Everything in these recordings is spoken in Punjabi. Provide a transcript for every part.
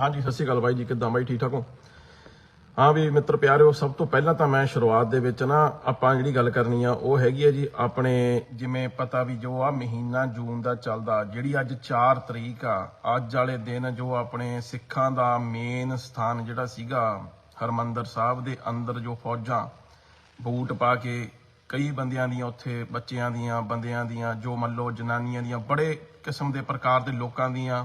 ਹਾਂਜੀ ਸਤਿ ਸ਼੍ਰੀ ਅਕਾਲ ਬਾਈ ਜੀ, ਕਿੱਦਾਂ ਬਾਈ, ਠੀਕ ਠਾਕ ਹੋ? ਹਾਂ ਵੀ ਮਿੱਤਰ ਪਿਆਰਿਓ, ਸਭ ਤੋਂ ਪਹਿਲਾਂ ਤਾਂ ਮੈਂ ਸ਼ੁਰੂਆਤ ਦੇ ਵਿੱਚ ਨਾ ਆਪਾਂ ਜਿਹੜੀ ਗੱਲ ਕਰਨੀ ਆ, ਉਹ ਹੈਗੀ ਹੈ ਜੀ ਆਪਣੇ ਜਿਵੇਂ ਪਤਾ ਵੀ ਜੋ ਆ ਮਹੀਨਾ ਜੂਨ ਦਾ ਚੱਲਦਾ, ਜਿਹੜੀ ਅੱਜ 4 ਤਰੀਕ ਆ, ਅੱਜ ਵਾਲੇ ਦਿਨ ਜੋ ਆਪਣੇ ਸਿੱਖਾਂ ਦਾ ਮੇਨ ਸਥਾਨ ਜਿਹੜਾ ਸੀਗਾ, ਹਰਮੰਦਰ ਸਾਹਿਬ ਦੇ ਅੰਦਰ ਜੋ ਫੌਜਾਂ ਬੂਟ ਪਾ ਕੇ ਕਈ ਬੰਦਿਆਂ ਦੀਆਂ ਉੱਥੇ ਬੱਚਿਆਂ ਦੀਆਂ, ਬੰਦਿਆਂ ਦੀਆਂ, ਜੋ ਮੰਨ ਲਓ ਜਨਾਨੀਆਂ ਦੀਆਂ, ਬੜੇ ਕਿਸਮ ਦੇ ਪ੍ਰਕਾਰ ਦੇ ਲੋਕਾਂ ਦੀਆਂ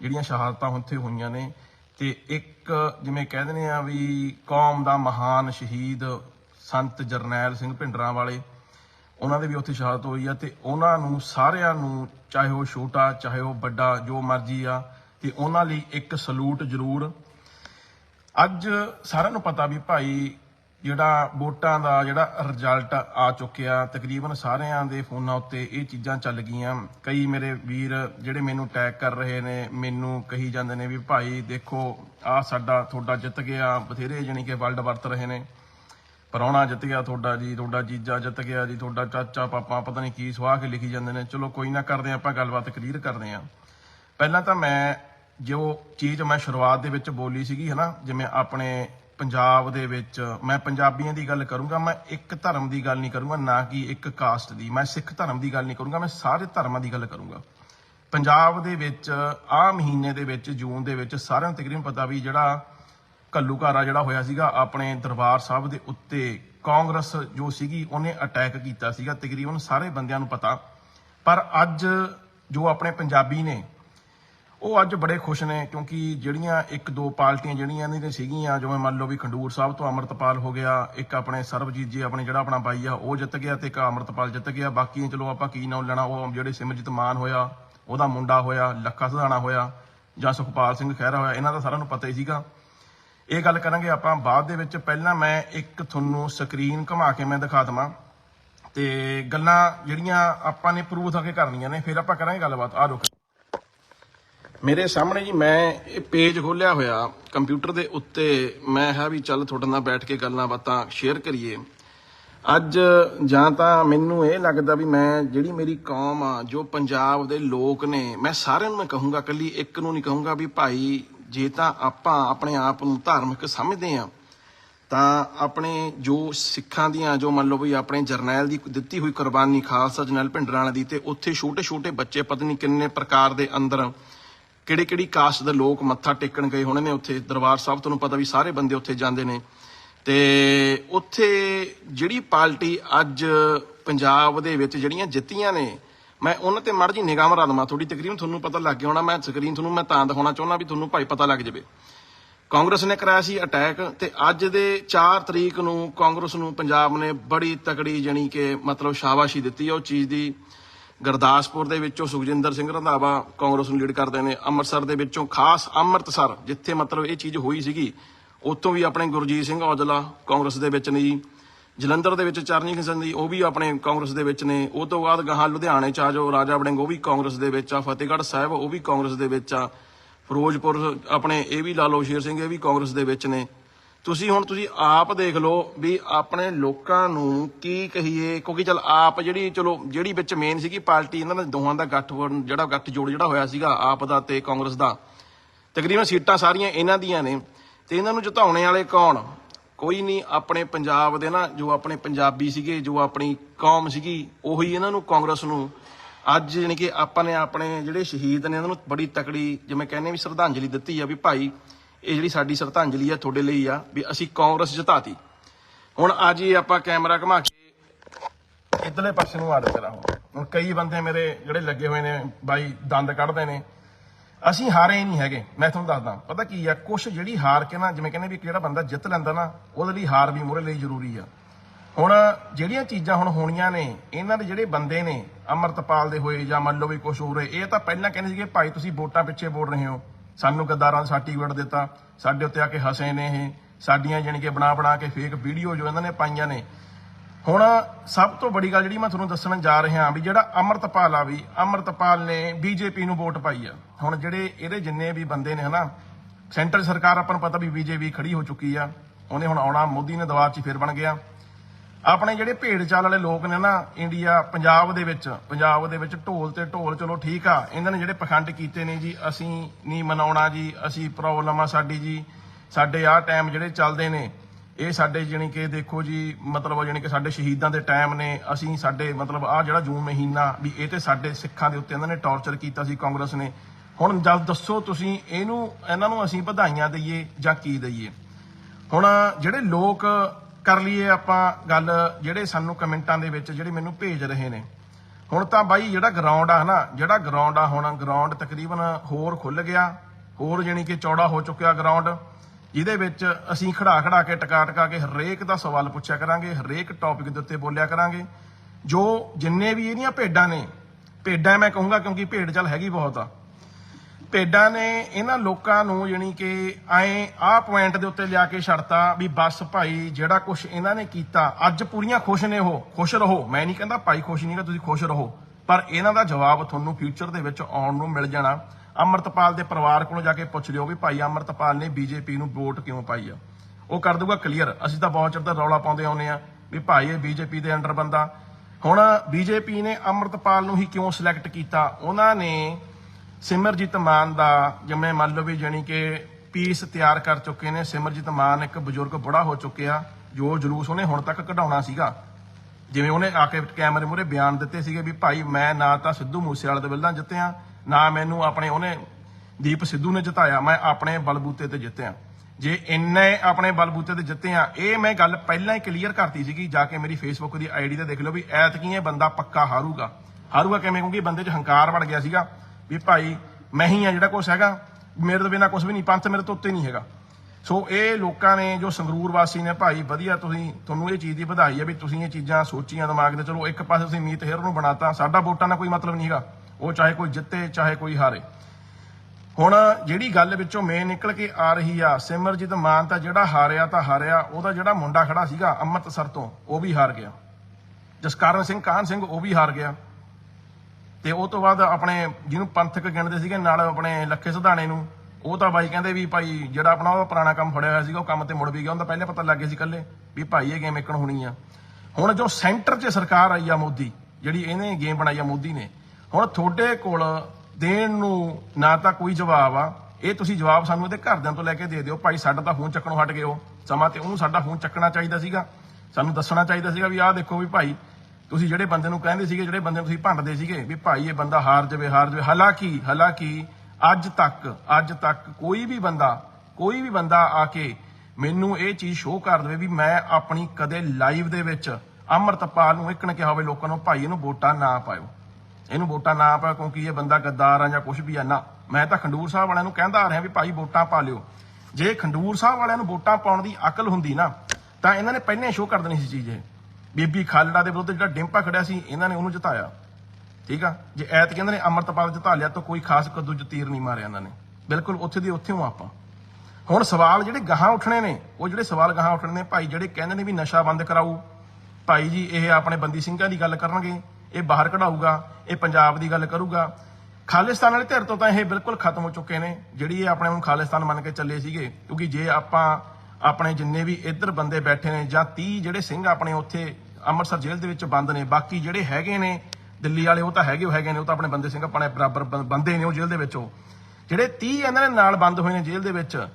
ਜਿਹੜੀਆਂ ਸ਼ਹਾਦਤਾਂ ਉੱਥੇ ਹੋਈਆਂ ਨੇ ਤੇ ਇੱਕ ਜਿਵੇਂ ਕਹਿ ਦਿੰਦੇ ਆ ਵੀ ਕੌਮ ਦਾ ਮਹਾਨ ਸ਼ਹੀਦ ਸੰਤ ਜਰਨੈਲ ਸਿੰਘ ਭਿੰਡਰਾਂ ਵਾਲੇ, ਉਹਨਾਂ ਦੇ ਵੀ ਉੱਥੇ ਸ਼ਹਾਦਤ ਹੋਈ ਆ ਤੇ ਉਹਨਾਂ ਨੂੰ ਸਾਰਿਆਂ ਨੂੰ ਚਾਹੇ ਉਹ ਛੋਟਾ, ਚਾਹੇ ਉਹ ਵੱਡਾ, ਜੋ ਮਰਜ਼ੀ ਆ, ਤੇ ਉਹਨਾਂ ਲਈ ਇੱਕ ਸਲੂਟ ਜ਼ਰੂਰ। ਅੱਜ ਸਾਰਿਆਂ ਨੂੰ ਪਤਾ ਵੀ ਭਾਈ ਜਿਹੜਾ ਵੋਟਾਂ ਦਾ ਜਿਹੜਾ ਰਿਜ਼ਲਟ ਆ ਚੁੱਕਿਆ, ਤਕਰੀਬਨ ਸਾਰਿਆਂ ਦੇ ਫੋਨਾਂ ਉੱਤੇ ਇਹ ਚੀਜ਼ਾਂ ਚੱਲ ਗਈਆਂ। ਕਈ ਮੇਰੇ ਵੀਰ ਜਿਹੜੇ ਮੈਨੂੰ ਟੈਗ ਕਰ ਰਹੇ ਨੇ, ਮੈਨੂੰ ਕਹੀ ਜਾਂਦੇ ਨੇ ਵੀ ਭਾਈ ਦੇਖੋ ਆ ਸਾਡਾ ਤੁਹਾਡਾ ਜਿੱਤ ਗਿਆ, ਬਥੇਰੇ ਜਾਣੀ ਕਿ ਵਰਲਡ ਵਰਤ ਰਹੇ ਨੇ। ਪਰੌਣਾ ਜਿੱਤ ਗਿਆ ਤੁਹਾਡਾ ਜੀ, ਤੁਹਾਡਾ ਜੀਜਾ ਜਿੱਤ ਗਿਆ ਜੀ, ਤੁਹਾਡਾ ਚਾਚਾ, ਪਾਪਾ, ਪਤਾ ਨਹੀਂ ਕੀ ਸਵਾਹ ਕੇ ਲਿਖੀ ਜਾਂਦੇ ਨੇ। ਚਲੋ ਕੋਈ ਨਾ ਕਰਦੇ ਹਾਂ, ਆਪਾਂ ਗੱਲਬਾਤ ਕਲੀਅਰ ਕਰਦੇ ਹਾਂ। ਪਹਿਲਾਂ ਤਾਂ ਮੈਂ ਜੋ ਚੀਜ਼ ਮੈਂ ਸ਼ੁਰੂਆਤ ਦੇ ਵਿੱਚ ਬੋਲੀ ਸੀਗੀ, ਹਨਾ, ਜਿਵੇਂ ਆਪਣੇ ਪੰਜਾਬ ਦੇ ਵਿੱਚ ਮੈਂ ਪੰਜਾਬੀਆਂ ਦੀ ਗੱਲ ਕਰੂੰਗਾ, ਮੈਂ ਇੱਕ ਧਰਮ ਦੀ ਗੱਲ ਨਹੀਂ ਕਰੂੰਗਾ, ਨਾ ਕਿ ਇੱਕ ਕਾਸਟ ਦੀ। ਮੈਂ ਸਿੱਖ ਧਰਮ ਦੀ ਗੱਲ ਨਹੀਂ ਕਰੂੰਗਾ, ਮੈਂ ਸਾਰੇ ਧਰਮਾਂ ਦੀ ਗੱਲ ਕਰੂੰਗਾ। ਪੰਜਾਬ ਦੇ ਵਿੱਚ ਆਹ ਮਹੀਨੇ ਦੇ ਵਿੱਚ, ਜੂਨ ਦੇ ਵਿੱਚ ਸਾਰਿਆਂ ਨੂੰ ਤਕਰੀਬਨ ਪਤਾ ਵੀ ਜਿਹੜਾ ਘੱਲੂਘਾਰਾ ਜਿਹੜਾ ਹੋਇਆ ਸੀਗਾ, ਆਪਣੇ ਦਰਬਾਰ ਸਾਹਿਬ ਦੇ ਉੱਤੇ ਕਾਂਗਰਸ ਜੋ ਸੀਗੀ, ਉਹਨੇ ਅਟੈਕ ਕੀਤਾ ਸੀਗਾ। ਤਕਰੀਬਨ ਸਾਰੇ ਬੰਦਿਆਂ ਨੂੰ ਪਤਾ। ਪਰ ਅੱਜ ਜੋ ਆਪਣੇ ਪੰਜਾਬੀ ਨੇ ਉਹ ਅੱਜ ਬੜੇ ਖੁਸ਼ ਨੇ ਕਿਉਂਕਿ ਜਿਹੜੀਆਂ ਇੱਕ ਦੋ ਪਾਰਟੀਆਂ ਜਿਹੜੀਆਂ ਇਹਨਾਂ ਦੀਆਂ ਸੀਗੀਆਂ, ਜਿਵੇਂ ਮੰਨ ਲਓ ਵੀ ਖੰਡੂਰ ਸਾਹਿਬ ਤੋਂ ਅਮਰਤਪਾਲ ਹੋ ਗਿਆ, ਇੱਕ ਆਪਣੇ ਸਰਬਜੀਤ ਜੀ, ਆਪਣੇ ਜਿਹੜਾ ਆਪਣਾ ਬਾਈ ਆ, ਉਹ ਜਿੱਤ ਗਿਆ ਤੇ ਇੱਕ ਅਮਰਤਪਾਲ ਜਿੱਤ ਗਿਆ। ਬਾਕੀ ਚਲੋ ਆਪਾਂ ਕੀ ਨਾਮ ਲੈਣਾ, ਉਹ ਜਿਹੜੇ ਸਿਮਰਜੀਤ ਮਾਨ ਹੋਇਆ, ਉਹਦਾ ਮੁੰਡਾ ਹੋਇਆ, ਲੱਖਾ ਸਧਾਣਾ ਹੋਇਆ, ਜਾਂ ਸੁਖਪਾਲ ਸਿੰਘ ਖਹਿਰਾ ਹੋਇਆ, ਇਹਨਾਂ ਦਾ ਸਾਰਿਆਂ ਨੂੰ ਪਤਾ ਹੀ ਸੀਗਾ। ਇਹ ਗੱਲ ਕਰਾਂਗੇ ਆਪਾਂ ਬਾਅਦ ਦੇ ਵਿੱਚ। ਪਹਿਲਾਂ ਮੈਂ ਇੱਕ ਤੁਹਾਨੂੰ ਸਕਰੀਨ ਘੁਮਾ ਕੇ ਮੈਂ ਦਿਖਾ ਦਵਾਂ ਤੇ ਗੱਲਾਂ ਜਿਹੜੀਆਂ ਆਪਾਂ ਨੇ ਪ੍ਰੂਫ ਆ ਕੇ ਕਰਨੀਆਂ ਨੇ, ਫਿਰ ਆਪਾਂ ਕਰਾਂਗੇ ਗੱਲਬਾਤ। ਆ ਰੁਕ ਮੇਰੇ ਸਾਹਮਣੇ ਜੀ ਮੈਂ ਇਹ ਪੇਜ ਖੋਲਿਆ ਹੋਇਆ ਕੰਪਿਊਟਰ ਦੇ ਉੱਤੇ ਮੈਂ ਹੈ ਵੀ ਚੱਲ ਤੁਹਾਡੇ ਨਾਲ ਬੈਠ ਕੇ ਗੱਲਾਂ ਬਾਤਾਂ ਸ਼ੇਅਰ ਕਰੀਏ। ਅੱਜ ਜਾਂ ਤਾਂ ਮੈਨੂੰ ਇਹ ਲੱਗਦਾ ਵੀ ਮੈਂ ਜਿਹੜੀ ਮੇਰੀ ਕੌਮ ਆ, ਜੋ ਪੰਜਾਬ ਦੇ ਲੋਕ ਨੇ, ਮੈਂ ਸਾਰਿਆਂ ਨੂੰ ਮੈਂ ਕਹੂੰਗਾ ਕੱਲੀ ਇੱਕ ਨੂੰ ਨਹੀਂ ਕਹੂੰਗਾ ਵੀ ਭਾਈ ਜੇ ਤਾਂ ਆਪਾਂ ਆਪਣੇ ਆਪ ਨੂੰ ਧਾਰਮਿਕ ਸਮਝਦੇ ਆ ਤਾਂ ਆਪਣੇ ਜੋ ਸਿੱਖਾਂ ਦੀਆਂ, ਜੋ ਮੰਨ ਲਓ ਵੀ ਆਪਣੇ ਜਰਨੈਲ ਦੀ ਦਿੱਤੀ ਹੋਈ ਕੁਰਬਾਨੀ ਖਾਲਸਾ ਜਰਨੈਲ ਭਿੰਡਰਾਂ ਦੀ ਤੇ ਉੱਥੇ ਛੋਟੇ ਛੋਟੇ ਬੱਚੇ, ਪਤਨੀ ਕਿੰਨੇ ਪ੍ਰਕਾਰ ਦੇ ਅੰਦਰ ਕਿਹੜੇ ਕਿਹੜੀ ਕਾਸਟ ਦੇ ਲੋਕ ਮੱਥਾ ਟੇਕਣ ਗਏ ਹੋਣੇ ਨੇ ਉੱਥੇ? ਦਰਬਾਰ ਸਾਹਿਬ, ਤੁਹਾਨੂੰ ਪਤਾ ਵੀ ਸਾਰੇ ਬੰਦੇ ਉੱਥੇ ਜਾਂਦੇ ਨੇ। ਤੇ ਉੱਥੇ ਜਿਹੜੀ ਪਾਰਟੀ ਅੱਜ ਪੰਜਾਬ ਦੇ ਵਿੱਚ ਜਿਹੜੀਆਂ ਜਿੱਤੀਆਂ ਨੇ, ਮੈਂ ਉਹਨਾਂ ਤੇ ਮੜ ਜੀ ਨਿਗਾਹ ਮਾਰਾ ਦਵਾਂ। ਥੋੜੀ ਤਕਰੀਬਨ ਤੁਹਾਨੂੰ ਪਤਾ ਲੱਗ ਗਿਆ ਹੋਣਾ, ਮੈਂ ਸਕਰੀਨ ਤੁਹਾਨੂੰ, ਮੈਂ ਤਾਂ ਦਿਖਾਉਣਾ ਚਾਹੁੰਦਾ ਵੀ ਤੁਹਾਨੂੰ ਭਾਈ ਪਤਾ ਲੱਗ ਜਾਵੇ। ਕਾਂਗਰਸ ਨੇ ਕਰਾਇਆ ਸੀ ਅਟੈਕ ਤੇ ਅੱਜ ਦੇ 4 ਤਰੀਕ ਨੂੰ ਕਾਂਗਰਸ ਨੂੰ ਪੰਜਾਬ ਨੇ ਬੜੀ ਤਕੜੀ ਜਣੀ ਕਿ ਮਤਲਬ ਸ਼ਾਬਾਸ਼ੀ ਦਿੱਤੀ ਹੈ ਉਹ ਚੀਜ਼ ਦੀ ਗੁਰਦਾਸਪੁਰ ਦੇ ਵਿੱਚੋਂ ਸੁਖਜਿੰਦਰ ਸਿੰਘ ਰੰਧਾਵਾ ਕਾਂਗਰਸ ਨੂੰ ਲੀਡ ਕਰਦੇ ਨੇ। ਅੰਮ੍ਰਿਤਸਰ ਦੇ ਵਿੱਚੋਂ ਖਾਸ ਅੰਮ੍ਰਿਤਸਰ, ਜਿੱਥੇ ਮਤਲਬ ਇਹ ਚੀਜ਼ ਹੋਈ ਸੀਗੀ, ਉੱਥੋਂ ਵੀ ਆਪਣੇ ਗੁਰਜੀਤ ਸਿੰਘ ਔਜਲਾ ਕਾਂਗਰਸ ਦੇ ਵਿੱਚ ਨੇ ਜੀ। ਜਲੰਧਰ ਦੇ ਵਿੱਚ ਚਰਨਜੀਤ ਸਿੰਘ ਜੀ, ਉਹ ਵੀ ਆਪਣੇ ਕਾਂਗਰਸ ਦੇ ਵਿੱਚ ਨੇ। ਉਹ ਤੋਂ ਬਾਅਦ ਗਾਹਾਂ ਲੁਧਿਆਣੇ ਚ ਆ ਜਾਓ, ਰਾਜਾ ਵੜਿੰਗ ਉਹ ਵੀ ਕਾਂਗਰਸ ਦੇ ਵਿੱਚ ਆ, ਫਤਿਹਗੜ੍ਹ ਸਾਹਿਬ ਉਹ ਵੀ ਕਾਂਗਰਸ ਦੇ ਵਿੱਚ ਆ, ਫਿਰੋਜ਼ਪੁਰ ਆਪਣੇ ਇਹ ਵੀ ਲਾ ਸ਼ੇਰ ਸਿੰਘ ਇਹ ਵੀ ਕਾਂਗਰਸ ਦੇ ਵਿੱਚ ਨੇ। ਤੁਸੀਂ ਹੁਣ ਤੁਸੀਂ ਆਪ ਦੇਖ ਲਓ ਵੀ ਆਪਣੇ ਲੋਕਾਂ ਨੂੰ ਕੀ ਕਹੀਏ, ਕਿਉਂਕਿ ਚਲ ਆਪ ਜਿਹੜੀ, ਚਲੋ ਜਿਹੜੀ ਵਿੱਚ ਮੇਨ ਸੀਗੀ ਪਾਰਟੀ, ਇਹਨਾਂ ਦੇ ਦੋਹਾਂ ਦਾ ਗੱਠ ਜਿਹੜਾ ਗੱਠ ਜੋੜ ਜਿਹੜਾ ਹੋਇਆ ਸੀਗਾ, ਆਪ ਦਾ ਤੇ ਕਾਂਗਰਸ ਦਾ। ਤਕਰੀਬਨ ਸੀਟਾਂ ਸਾਰੀਆਂ ਇਹਨਾਂ ਦੀਆਂ ਨੇ। ਤੇ ਇਹਨਾਂ ਨੂੰ ਜਿਤਾਉਣੇ ਵਾਲੇ ਕੌਣ? ਕੋਈ ਨਹੀਂ, ਆਪਣੇ ਪੰਜਾਬ ਦੇ ਨਾ, ਜੋ ਆਪਣੇ ਪੰਜਾਬੀ ਸੀਗੇ, ਜੋ ਆਪਣੀ ਕੌਮ ਸੀਗੀ, ਉਹੀ ਇਹਨਾਂ ਨੂੰ ਕਾਂਗਰਸ ਨੂੰ। ਅੱਜ ਜਾਣੀ ਕਿ ਆਪਾਂ ਨੇ ਆਪਣੇ ਜਿਹੜੇ ਸ਼ਹੀਦ ਨੇ, ਇਹਨਾਂ ਨੂੰ ਬੜੀ ਤਕੜੀ, ਜਿਵੇਂ ਕਹਿੰਦੇ ਵੀ ਸ਼ਰਧਾਂਜਲੀ ਦਿੱਤੀ ਆ ਵੀ ਭਾਈ ਇਹ ਜਿਹੜੀ ਸਾਡੀ ਸ਼ਰਧਾਂਜਲੀ ਆ ਤੁਹਾਡੇ ਲਈ ਆ ਵੀ ਅਸੀਂ ਕਾਂਗਰਸ ਜਿਤਾਤੀ। ਹੁਣ ਅੱਜ ਹੀ ਆਪਾਂ ਕੈਮਰਾ ਘੁਮਾ ਕੇ ਇਧਰਲੇ ਪਾਸੇ ਨੂੰ ਆ ਕਰਾਂ ਹੁਣ ਕਈ ਬੰਦੇ ਮੇਰੇ ਜਿਹੜੇ ਲੱਗੇ ਹੋਏ ਨੇ, ਬਾਈ ਦੰਦ ਕੱਢਦੇ ਨੇ। ਅਸੀਂ ਹਾਰੇ ਹੀ ਨਹੀਂ ਹੈਗੇ, ਮੈਂ ਤੁਹਾਨੂੰ ਦੱਸਦਾ। ਪਤਾ ਕੀ ਆ, ਕੁਛ ਜਿਹੜੀ ਹਾਰ ਕੇ ਨਾ, ਜਿਵੇਂ ਕਹਿੰਦੇ ਵੀ ਜਿਹੜਾ ਬੰਦਾ ਜਿੱਤ ਲੈਂਦਾ ਨਾ, ਉਹਦੇ ਲਈ ਹਾਰ ਵੀ ਮੂਹਰੇ ਲਈ ਜ਼ਰੂਰੀ ਆ। ਹੁਣ ਜਿਹੜੀਆਂ ਚੀਜ਼ਾਂ ਹੁਣ ਹੋਣੀਆਂ ਨੇ, ਇਹਨਾਂ ਦੇ ਜਿਹੜੇ ਬੰਦੇ ਨੇ, ਅਮਰਤਪਾਲ ਦੇ ਹੋਏ ਜਾਂ ਮੰਨ ਲਓ ਵੀ ਕੁਝ ਹੋਰ ਹੋਏ, ਇਹ ਤਾਂ ਪਹਿਲਾਂ ਕਹਿੰਦੇ ਸੀਗੇ, ਭਾਈ ਤੁਸੀਂ ਵੋਟਾਂ ਪਿੱਛੇ ਬੋਲ ਰਹੇ ਹੋ। ਸਾਨੂੰ ਗੱਦਾਰਾਂ ਦਾ ਸਰਟੀਫਿਕੇਟ ਦਿੱਤਾ। ਸਾਡੇ ਉੱਤੇ ਆ ਕੇ ਹਸੇ ਨੇ ਇਹ। ਸਾਡੀਆਂ ਜਾਣੀ ਕਿ ਬਣਾ ਬਣਾ ਕੇ ਫੇਕ ਵੀਡੀਓ ਜੋ ਇਹਨਾਂ ਨੇ ਪਾਈਆਂ ਨੇ। ਹੁਣ ਸਭ ਤੋਂ ਵੱਡੀ ਗੱਲ ਜਿਹੜੀ ਮੈਂ ਤੁਹਾਨੂੰ ਦੱਸਣ ਜਾ ਰਿਹਾ ਵੀ ਜਿਹੜਾ ਅਮਰਤਪਾਲ ਆ ਵੀ, ਅਮਰਤਪਾਲ ਨੇ ਬੀਜੇਪੀ ਨੂੰ ਵੋਟ ਪਾਈ ਆ। ਹੁਣ ਜਿਹੜੇ ਇਹਦੇ ਜਿੰਨੇ ਵੀ ਬੰਦੇ ਨੇ ਹਨਾ, ਸੈਂਟਰ ਸਰਕਾਰ ਆਪਾਂ ਨੂੰ ਪਤਾ ਵੀ ਬੀਜੇਪੀ ਖੜੀ ਹੋ ਚੁੱਕੀ ਆ। ਉਹਨੇ ਹੁਣ ਆਉਣਾ, ਮੋਦੀ ਨੇ ਦਬਾਅ 'ਚ ਹੀ ਫੇਰ ਬਣ ਗਿਆ। ਆਪਣੇ ਜਿਹੜੇ ਭੇਡ ਚਾਲ ਵਾਲੇ ਲੋਕ ਨੇ ਨਾ ਇੰਡੀਆ, ਪੰਜਾਬ ਦੇ ਵਿੱਚ, ਪੰਜਾਬ ਦੇ ਵਿੱਚ ਢੋਲ ਤੇ ਢੋਲ ਚਲੋ ਠੀਕ ਆ, ਇਹਨਾਂ ਨੇ ਜਿਹੜੇ ਪਖੰਡ ਕੀਤੇ ਨੇ ਜੀ, ਅਸੀਂ ਨਹੀਂ ਮਨਾਉਣਾ ਜੀ, ਅਸੀਂ ਪ੍ਰੋਬਲਮ ਆ ਸਾਡੀ ਜੀ, ਸਾਡੇ ਆਹ ਟਾਈਮ ਜਿਹੜੇ ਚੱਲਦੇ ਨੇ, ਇਹ ਸਾਡੇ ਜਾਣੀ ਕਿ ਦੇਖੋ ਜੀ, ਮਤਲਬ ਜਾਣੀ ਕਿ ਸਾਡੇ ਸ਼ਹੀਦਾਂ ਦੇ ਟਾਈਮ ਨੇ, ਅਸੀਂ ਸਾਡੇ ਮਤਲਬ ਆਹ ਜਿਹੜਾ ਜੂਨ ਮਹੀਨਾ, ਵੀ ਇਹ ਤੇ ਸਾਡੇ ਸਿੱਖਾਂ ਦੇ ਉੱਤੇ ਇਹਨਾਂ ਨੇ ਟੌਰਚਰ ਕੀਤਾ ਸੀ ਕਾਂਗਰਸ ਨੇ। ਹੁਣ ਜਦ ਦੱਸੋ ਤੁਸੀਂ ਇਹਨੂੰ, ਇਹਨਾਂ ਨੂੰ ਅਸੀਂ ਵਧਾਈਆਂ ਦਈਏ ਜਾਂ ਕੀ ਦਈਏ? ਹੁਣ ਜਿਹੜੇ ਲੋਕ ਕਰ ਲਈਏ ਆਪਾਂ ਗੱਲ ਜਿਹੜੇ ਸਾਨੂੰ ਕਮੈਂਟਾਂ ਦੇ ਵਿੱਚ ਜਿਹੜੇ ਮੈਨੂੰ ਭੇਜ ਰਹੇ ਨੇ। ਹੁਣ ਤਾਂ ਬਾਈ ਜਿਹੜਾ ਗਰਾਊਂਡ ਆ ਨਾ ਜਿਹੜਾ ਗਰਾਊਂਡ ਆ ਹੁਣ ਗਰਾਊਂਡ ਤਕਰੀਬਨ ਹੋਰ ਖੁੱਲ ਗਿਆ, ਹੋਰ ਜਾਣੀ ਕਿ ਚੌੜਾ ਹੋ ਚੁੱਕਿਆ ਗਰਾਊਂਡ ਜਿਹਦੇ ਵਿੱਚ ਅਸੀਂ ਖੜਾ ਖੜਾ ਕੇ ਟਕਾ ਟਕਾ ਕੇ ਹਰੇਕ ਦਾ ਸਵਾਲ ਪੁੱਛਿਆ ਕਰਾਂਗੇ, ਹਰੇਕ ਟੌਪਿਕ ਦੇ ਉੱਤੇ ਬੋਲਿਆ ਕਰਾਂਗੇ। ਜੋ ਜਿੰਨੇ ਵੀ ਇਹਦੀਆਂ ਭੇਡਾਂ ਨੇ, ਭੇਡਾਂ ਮੈਂ ਕਹੂੰਗਾ ਕਿਉਂਕਿ ਭੇਡ ਚੱਲ ਹੈਗੀ ਬਹੁਤ ਆ। ਭੇਡਾਂ ਨੇ ਇਹਨਾਂ ਲੋਕਾਂ ਨੂੰ ਯਾਨੀ ਕਿ ਐ ਆਹ ਪੁਆਇੰਟ ਦੇ ਉੱਤੇ ਲਿਆ ਕੇ ਛੱਡਤਾ ਵੀ ਬਸ ਭਾਈ ਜਿਹੜਾ ਕੁਝ ਇਹਨਾਂ ਨੇ ਕੀਤਾ, ਅੱਜ ਪੂਰੀਆਂ ਖੁਸ਼ ਨੇ ਉਹ, ਖੁਸ਼ ਰਹੋ। ਮੈਂ ਨਹੀਂ ਕਹਿੰਦਾ ਭਾਈ ਖੁਸ਼ ਨਹੀਂ ਕਿ ਤੁਸੀਂ ਖੁਸ਼ ਰਹੋ। ਪਰ ਇਹਨਾਂ ਦਾ ਜਵਾਬ ਤੁਹਾਨੂੰ ਫਿਊਚਰ ਦੇ ਵਿੱਚ ਆਉਣ ਨੂੰ ਮਿਲ ਜਾਣਾ। ਅਮਰਤਪਾਲ ਦੇ ਪਰਿਵਾਰ ਕੋਲੋਂ ਜਾ ਕੇ ਪੁੱਛ ਲਿਓ ਵੀ ਭਾਈ ਅਮਰਤਪਾਲ ਨੇ ਬੀਜੇਪੀ ਨੂੰ ਵੋਟ ਕਿਉਂ ਪਾਈ ਆ? ਉਹ ਕਰ ਦੂਗਾ ਕਲੀਅਰ ਅਸੀਂ ਤਾਂ ਬਹੁਤ ਚਿਰ ਦਾ ਰੌਲਾ ਪਾਉਂਦੇ ਆਉਂਦੇ ਆ ਵੀ ਭਾਈ ਇਹ ਬੀਜੇਪੀ ਦੇ ਅੰਡਰ ਬੰਦਾ। ਹੁਣ ਬੀਜੇਪੀ ਨੇ ਅਮਰਤਪਾਲ ਨੂੰ ਹੀ ਕਿਉਂ ਸਿਲੈਕਟ ਕੀਤਾ? ਉਹਨਾਂ ਨੇ ਸਿਮਰਜੀਤ ਮਾਨ ਦਾ ਜਿਵੇਂ ਮੰਨ ਲਓ ਵੀ ਜਾਣੀ ਕਿ ਪੀਸ ਤਿਆਰ ਕਰ ਚੁੱਕੇ ਨੇ, ਸਿਮਰਜੀਤ ਮਾਨ ਇੱਕ ਬਜ਼ੁਰਗ ਬੁੜਾ ਹੋ ਚੁੱਕਿਆ, ਜੋ ਜਲੂਸ ਉਹਨੇ ਹੁਣ ਤੱਕ ਕਢਾਉਣਾ ਸੀਗਾ। ਜਿਵੇਂ ਉਹਨੇ ਆ ਕੇ ਕੈਮਰੇ ਮੂਹਰੇ ਬਿਆਨ ਦਿੱਤੇ ਸੀਗੇ ਵੀ ਭਾਈ ਮੈਂ ਨਾ ਤਾਂ ਸਿੱਧੂ ਮੂਸੇਵਾਲੇ ਦੇ ਵਿਰੁੱਧ ਜਿੱਤਿਆ, ਨਾ ਮੈਨੂੰ ਆਪਣੇ ਉਹਨੇ ਦੀਪ ਸਿੱਧੂ ਨੇ ਜਿਤਾਇਆ, ਮੈਂ ਆਪਣੇ ਬਲਬੂਤੇ ਤੇ ਜਿੱਤਿਆ। ਜੇ ਇੰਨੇ ਆਪਣੇ ਬਲਬੂਤੇ ਤੇ ਜਿੱਤੇ ਇਹ ਮੈਂ ਗੱਲ ਪਹਿਲਾਂ ਹੀ ਕਲੀਅਰ ਕਰਤੀ ਸੀਗੀ, ਜਾ ਕੇ ਮੇਰੀ ਫੇਸਬੁੱਕ ਦੀ ਆਈਡੀ ਤੇ ਦੇਖ ਲਓ ਵੀ ਐਤਕੀ ਇਹ ਬੰਦਾ ਪੱਕਾ ਹਾਰੂਗਾ। ਹਾਰੂਗਾ ਕਿਵੇਂ? ਕਿਉਂਕਿ ਬੰਦੇ 'ਚ ਹੰਕਾਰ ਵੜ ਗਿਆ ਸੀਗਾ। ਵੀ ਭਾਈ, ਮੈਂ ਹੀ ਆ ਜਿਹੜਾ ਕੁਛ ਹੈਗਾ, ਮੇਰੇ ਤੋਂ ਬਿਨਾ ਕੁਝ ਵੀ ਨਹੀਂ, ਪੰਥ ਮੇਰੇ ਤੋਂ ਉੱਤੇ ਨਹੀਂ ਹੈਗਾ। ਸੋ ਇਹ ਲੋਕਾਂ ਨੇ, ਜੋ ਸੰਗਰੂਰ ਵਾਸੀ ਨੇ, ਭਾਈ, ਵਧੀਆ ਤੁਸੀਂ, ਤੁਹਾਨੂੰ ਇਹ ਚੀਜ਼ ਦੀ ਵਧਾਈ ਹੈ ਵੀ ਤੁਸੀਂ ਇਹ ਚੀਜ਼ਾਂ ਸੋਚੀਆਂ ਦਿਮਾਗ ਦੇ, ਚਲੋ ਇੱਕ ਪਾਸੇ ਤੁਸੀਂ ਮੀਤ ਹੇਰ ਨੂੰ ਬਣਾਤਾ, ਸਾਡਾ ਵੋਟਾਂ ਦਾ ਕੋਈ ਮਤਲਬ ਨਹੀਂ ਹੈਗਾ। ਉਹ ਚਾਹੇ ਕੋਈ ਜਿੱਤੇ, ਚਾਹੇ ਕੋਈ ਹਾਰੇ। ਹੁਣ ਜਿਹੜੀ ਗੱਲ ਵਿੱਚੋਂ ਮੇਨ ਨਿਕਲ ਕੇ ਆ ਰਹੀ ਆ, ਸਿਮਰਜੀਤ ਮਾਨ ਤਾਂ ਜਿਹੜਾ ਹਾਰਿਆ ਤਾਂ ਹਾਰਿਆ, ਉਹਦਾ ਜਿਹੜਾ ਮੁੰਡਾ ਖੜਾ ਸੀਗਾ ਅੰਮ੍ਰਿਤਸਰ ਤੋਂ, ਉਹ ਵੀ ਹਾਰ ਗਿਆ। ਜਸਕਰਨ ਸਿੰਘ, ਕਾਹਨ ਸਿੰਘ, ਉਹ ਵੀ ਹਾਰ ਗਿਆ। ਤੇ ਉਹ ਤੋਂ ਬਾਅਦ ਆਪਣੇ ਜਿਹਨੂੰ ਪੰਥਕ ਗਿਣਦੇ ਸੀਗੇ, ਨਾਲ ਆਪਣੇ ਲੱਖੇ ਸਿਧਾਣੇ ਨੂੰ, ਉਹ ਤਾਂ ਬਾਈ ਕਹਿੰਦੇ ਵੀ ਭਾਈ ਜਿਹੜਾ ਆਪਣਾ ਉਹ ਪੁਰਾਣਾ ਕੰਮ ਫੜਿਆ ਹੋਇਆ ਸੀਗਾ, ਉਹ ਕੰਮ ਤੇ ਮੁੜ ਵੀ ਗਿਆ। ਉਹਦਾ ਪਹਿਲੇ ਪਤਾ ਲੱਗ ਗਿਆ ਸੀ ਕੱਲੇ ਵੀ ਭਾਈ ਇਹ ਗੇਮ ਇੱਕਣ ਹੋਣੀ ਆ। ਹੁਣ ਜੋ ਸੈਂਟਰ 'ਚ ਸਰਕਾਰ ਆਈ ਆ ਮੋਦੀ, ਜਿਹੜੀ ਇਹਨੇ ਗੇਮ ਬਣਾਈ ਆ ਮੋਦੀ ਨੇ, ਹੁਣ ਤੁਹਾਡੇ ਕੋਲ ਦੇਣ ਨੂੰ ਨਾ ਤਾਂ ਕੋਈ ਜਵਾਬ ਆ। ਇਹ ਤੁਸੀਂ ਜਵਾਬ ਸਾਨੂੰ ਇਹਦੇ ਘਰਦਿਆਂ ਤੋਂ ਲੈ ਕੇ ਦੇ ਦਿਓ। ਭਾਈ ਸਾਡਾ ਤਾਂ ਫੋਨ ਚੱਕਣੋਂ ਹਟ ਗਏ ਹੋ ਸਮਾਂ ਤੇ ਉਹਨੂੰ ਸਾਡਾ ਫੋਨ ਚੱਕਣਾ ਚਾਹੀਦਾ ਸੀਗਾ। ਸਾਨੂੰ ਦੱਸਣਾ ਚਾਹੀਦਾ ਸੀਗਾ ਵੀ ਆਹ ਦੇਖੋ ਵੀ ਭਾਈ ਤੁਸੀਂ ਜਿਹੜੇ ਬੰਦੇ ਨੂੰ ਕਹਿੰਦੇ ਸੀਗੇ, ਜਿਹੜੇ ਬੰਦੇ ਨੂੰ ਤੁਸੀਂ ਭੰਡਦੇ ਸੀਗੇ ਵੀ ਭਾਈ ਇਹ ਬੰਦਾ ਹਾਰ ਜਾਵੇ ਹਾਰ ਜਾਵੇ, ਹਾਲਾਂਕਿ ਹਾਲਾਂਕਿ ਅੱਜ ਤੱਕ ਅੱਜ ਤੱਕ ਕੋਈ ਵੀ ਬੰਦਾ, ਕੋਈ ਵੀ ਬੰਦਾ ਆ ਕੇ ਮੈਨੂੰ ਇਹ ਚੀਜ਼ ਸ਼ੋਅ ਕਰ ਦੇਵੇ ਵੀ ਮੈਂ ਆਪਣੀ ਕਦੇ ਲਾਈਵ ਦੇ ਵਿੱਚ ਅਮਰਤਪਾਲ ਨੂੰ ਇੱਕਣ ਕਿਹਾ ਹੋਵੇ ਲੋਕਾਂ ਨੂੰ, ਭਾਈ ਇਹਨੂੰ ਵੋਟਾਂ ਨਾ ਪਾਇਓ। ਇਹਨੂੰ ਵੋਟਾਂ ਨਾ ਪਾਇਓ ਕਿਉਂਕਿ ਇਹ ਬੰਦਾ ਗੱਦਾਰ ਆ ਜਾਂ ਕੁਝ ਵੀ ਆ। ਨਾ, ਮੈਂ ਤਾਂ ਖੰਡੂਰ ਸਾਹਿਬ ਵਾਲਿਆਂ ਨੂੰ ਕਹਿੰਦਾ ਆ ਰਿਹਾ ਵੀ ਭਾਈ ਵੋਟਾਂ ਪਾ ਲਿਓ। ਜੇ ਖੰਡੂਰ ਸਾਹਿਬ ਵਾਲਿਆਂ ਨੂੰ ਵੋਟਾਂ ਪਾਉਣ ਦੀ ਅਕਲ ਹੁੰਦੀ ਨਾ, ਤਾਂ ਇਹਨਾਂ ਨੇ ਪਹਿਲਾਂ ਸ਼ੋਅ ਕਰ ਦੇਣੀ ਸੀ ਚੀਜ਼ ਇਹ। ਬੀਬੀ ਖਾਲੜਾ ਦੇ ਵਿਰੁੱਧ ਜਿਹੜਾ ਡਿੰਪਾ ਖੜਿਆ ਸੀ, ਇਹਨਾਂ ਨੇ ਉਹਨੂੰ ਜਿਤਾਇਆ। ਠੀਕ ਆ? ਜੇ ਐਤ ਕਹਿੰਦੇ ਨੇ ਅਮਰਤਪਾਲ ਜਿਤਾ ਲਿਆ, ਤਾਂ ਕੋਈ ਖਾਸ ਕਦੂ ਚ ਤੀਰ ਨਹੀਂ ਮਾਰਿਆ ਇਹਨਾਂ ਨੇ। ਬਿਲਕੁਲ ਉੱਥੇ ਦੀ ਉੱਥੇ ਹਾਂ ਆਪਾਂ। ਹੁਣ ਸਵਾਲ ਜਿਹੜੇ ਗਾਹਾਂ ਉੱਠਣੇ ਨੇ, ਉਹ ਜਿਹੜੇ ਸਵਾਲ ਗਾਹਾਂ ਉੱਠਣੇ ਨੇ, ਭਾਈ ਜਿਹੜੇ ਕਹਿੰਦੇ ਨੇ ਵੀ ਨਸ਼ਾ ਬੰਦ ਕਰਾਊ, ਭਾਈ ਜੀ ਇਹ ਆਪਣੇ ਬੰਦੀ ਸਿੰਘਾਂ ਦੀ ਗੱਲ ਕਰਨਗੇ, ਇਹ ਬਾਹਰ ਕਢਾਊਗਾ, ਇਹ ਪੰਜਾਬ ਦੀ ਗੱਲ ਕਰੂਗਾ। ਖਾਲਿਸਤਾਨ ਵਾਲੇ ਧਿਰ ਤੋਂ ਤਾਂ ਇਹ ਬਿਲਕੁਲ ਖਤਮ ਹੋ ਚੁੱਕੇ ਨੇ, ਜਿਹੜੀ ਇਹ ਆਪਣੇ ਨੂੰ ਖਾਲਿਸਤਾਨ ਮੰਨ ਕੇ ਚੱਲੇ ਸੀਗੇ। ਕਿਉਂਕਿ ਜੇ ਆਪਾਂ ਆਪਣੇ ਜਿੰਨੇ ਵੀ ਇੱਧਰ ਬੰਦੇ ਬੈਠੇ ਨੇ ਜਾਂ 30 ਜਿਹੜੇ ਸਿੰਘ ਆਪਣੇ ਉੱਥੇ ਅੰਮ੍ਰਿਤਸਰ ਜੇਲ੍ਹ ਦੇ ਵਿੱਚ ਬੰਦ ਨੇ। ਬਾਕੀ ਜਿਹੜੇ ਹੈਗੇ ਨੇ ਦਿੱਲੀ ਵਾਲੇ, ਉਹ ਤਾਂ ਹੈਗੇ, ਉਹ ਹੈਗੇ ਨੇ, ਉਹ ਤਾਂ ਆਪਣੇ ਬੰਦੇ ਸਿੰਘ ਆਪਣੇ ਬਰਾਬਰ ਬੰ- ਬੰਦੇ ਨੇ ਉਹ ਜੇਲ੍ਹ ਦੇ ਵਿੱਚ ਉਹ। ਜਿਹੜੇ 30 ਇਹਨਾਂ ਦੇ ਨਾਲ ਬੰਦ ਹੋਏ ਨੇ ਜੇਲ੍ਹ ਦੇ ਵਿੱਚ,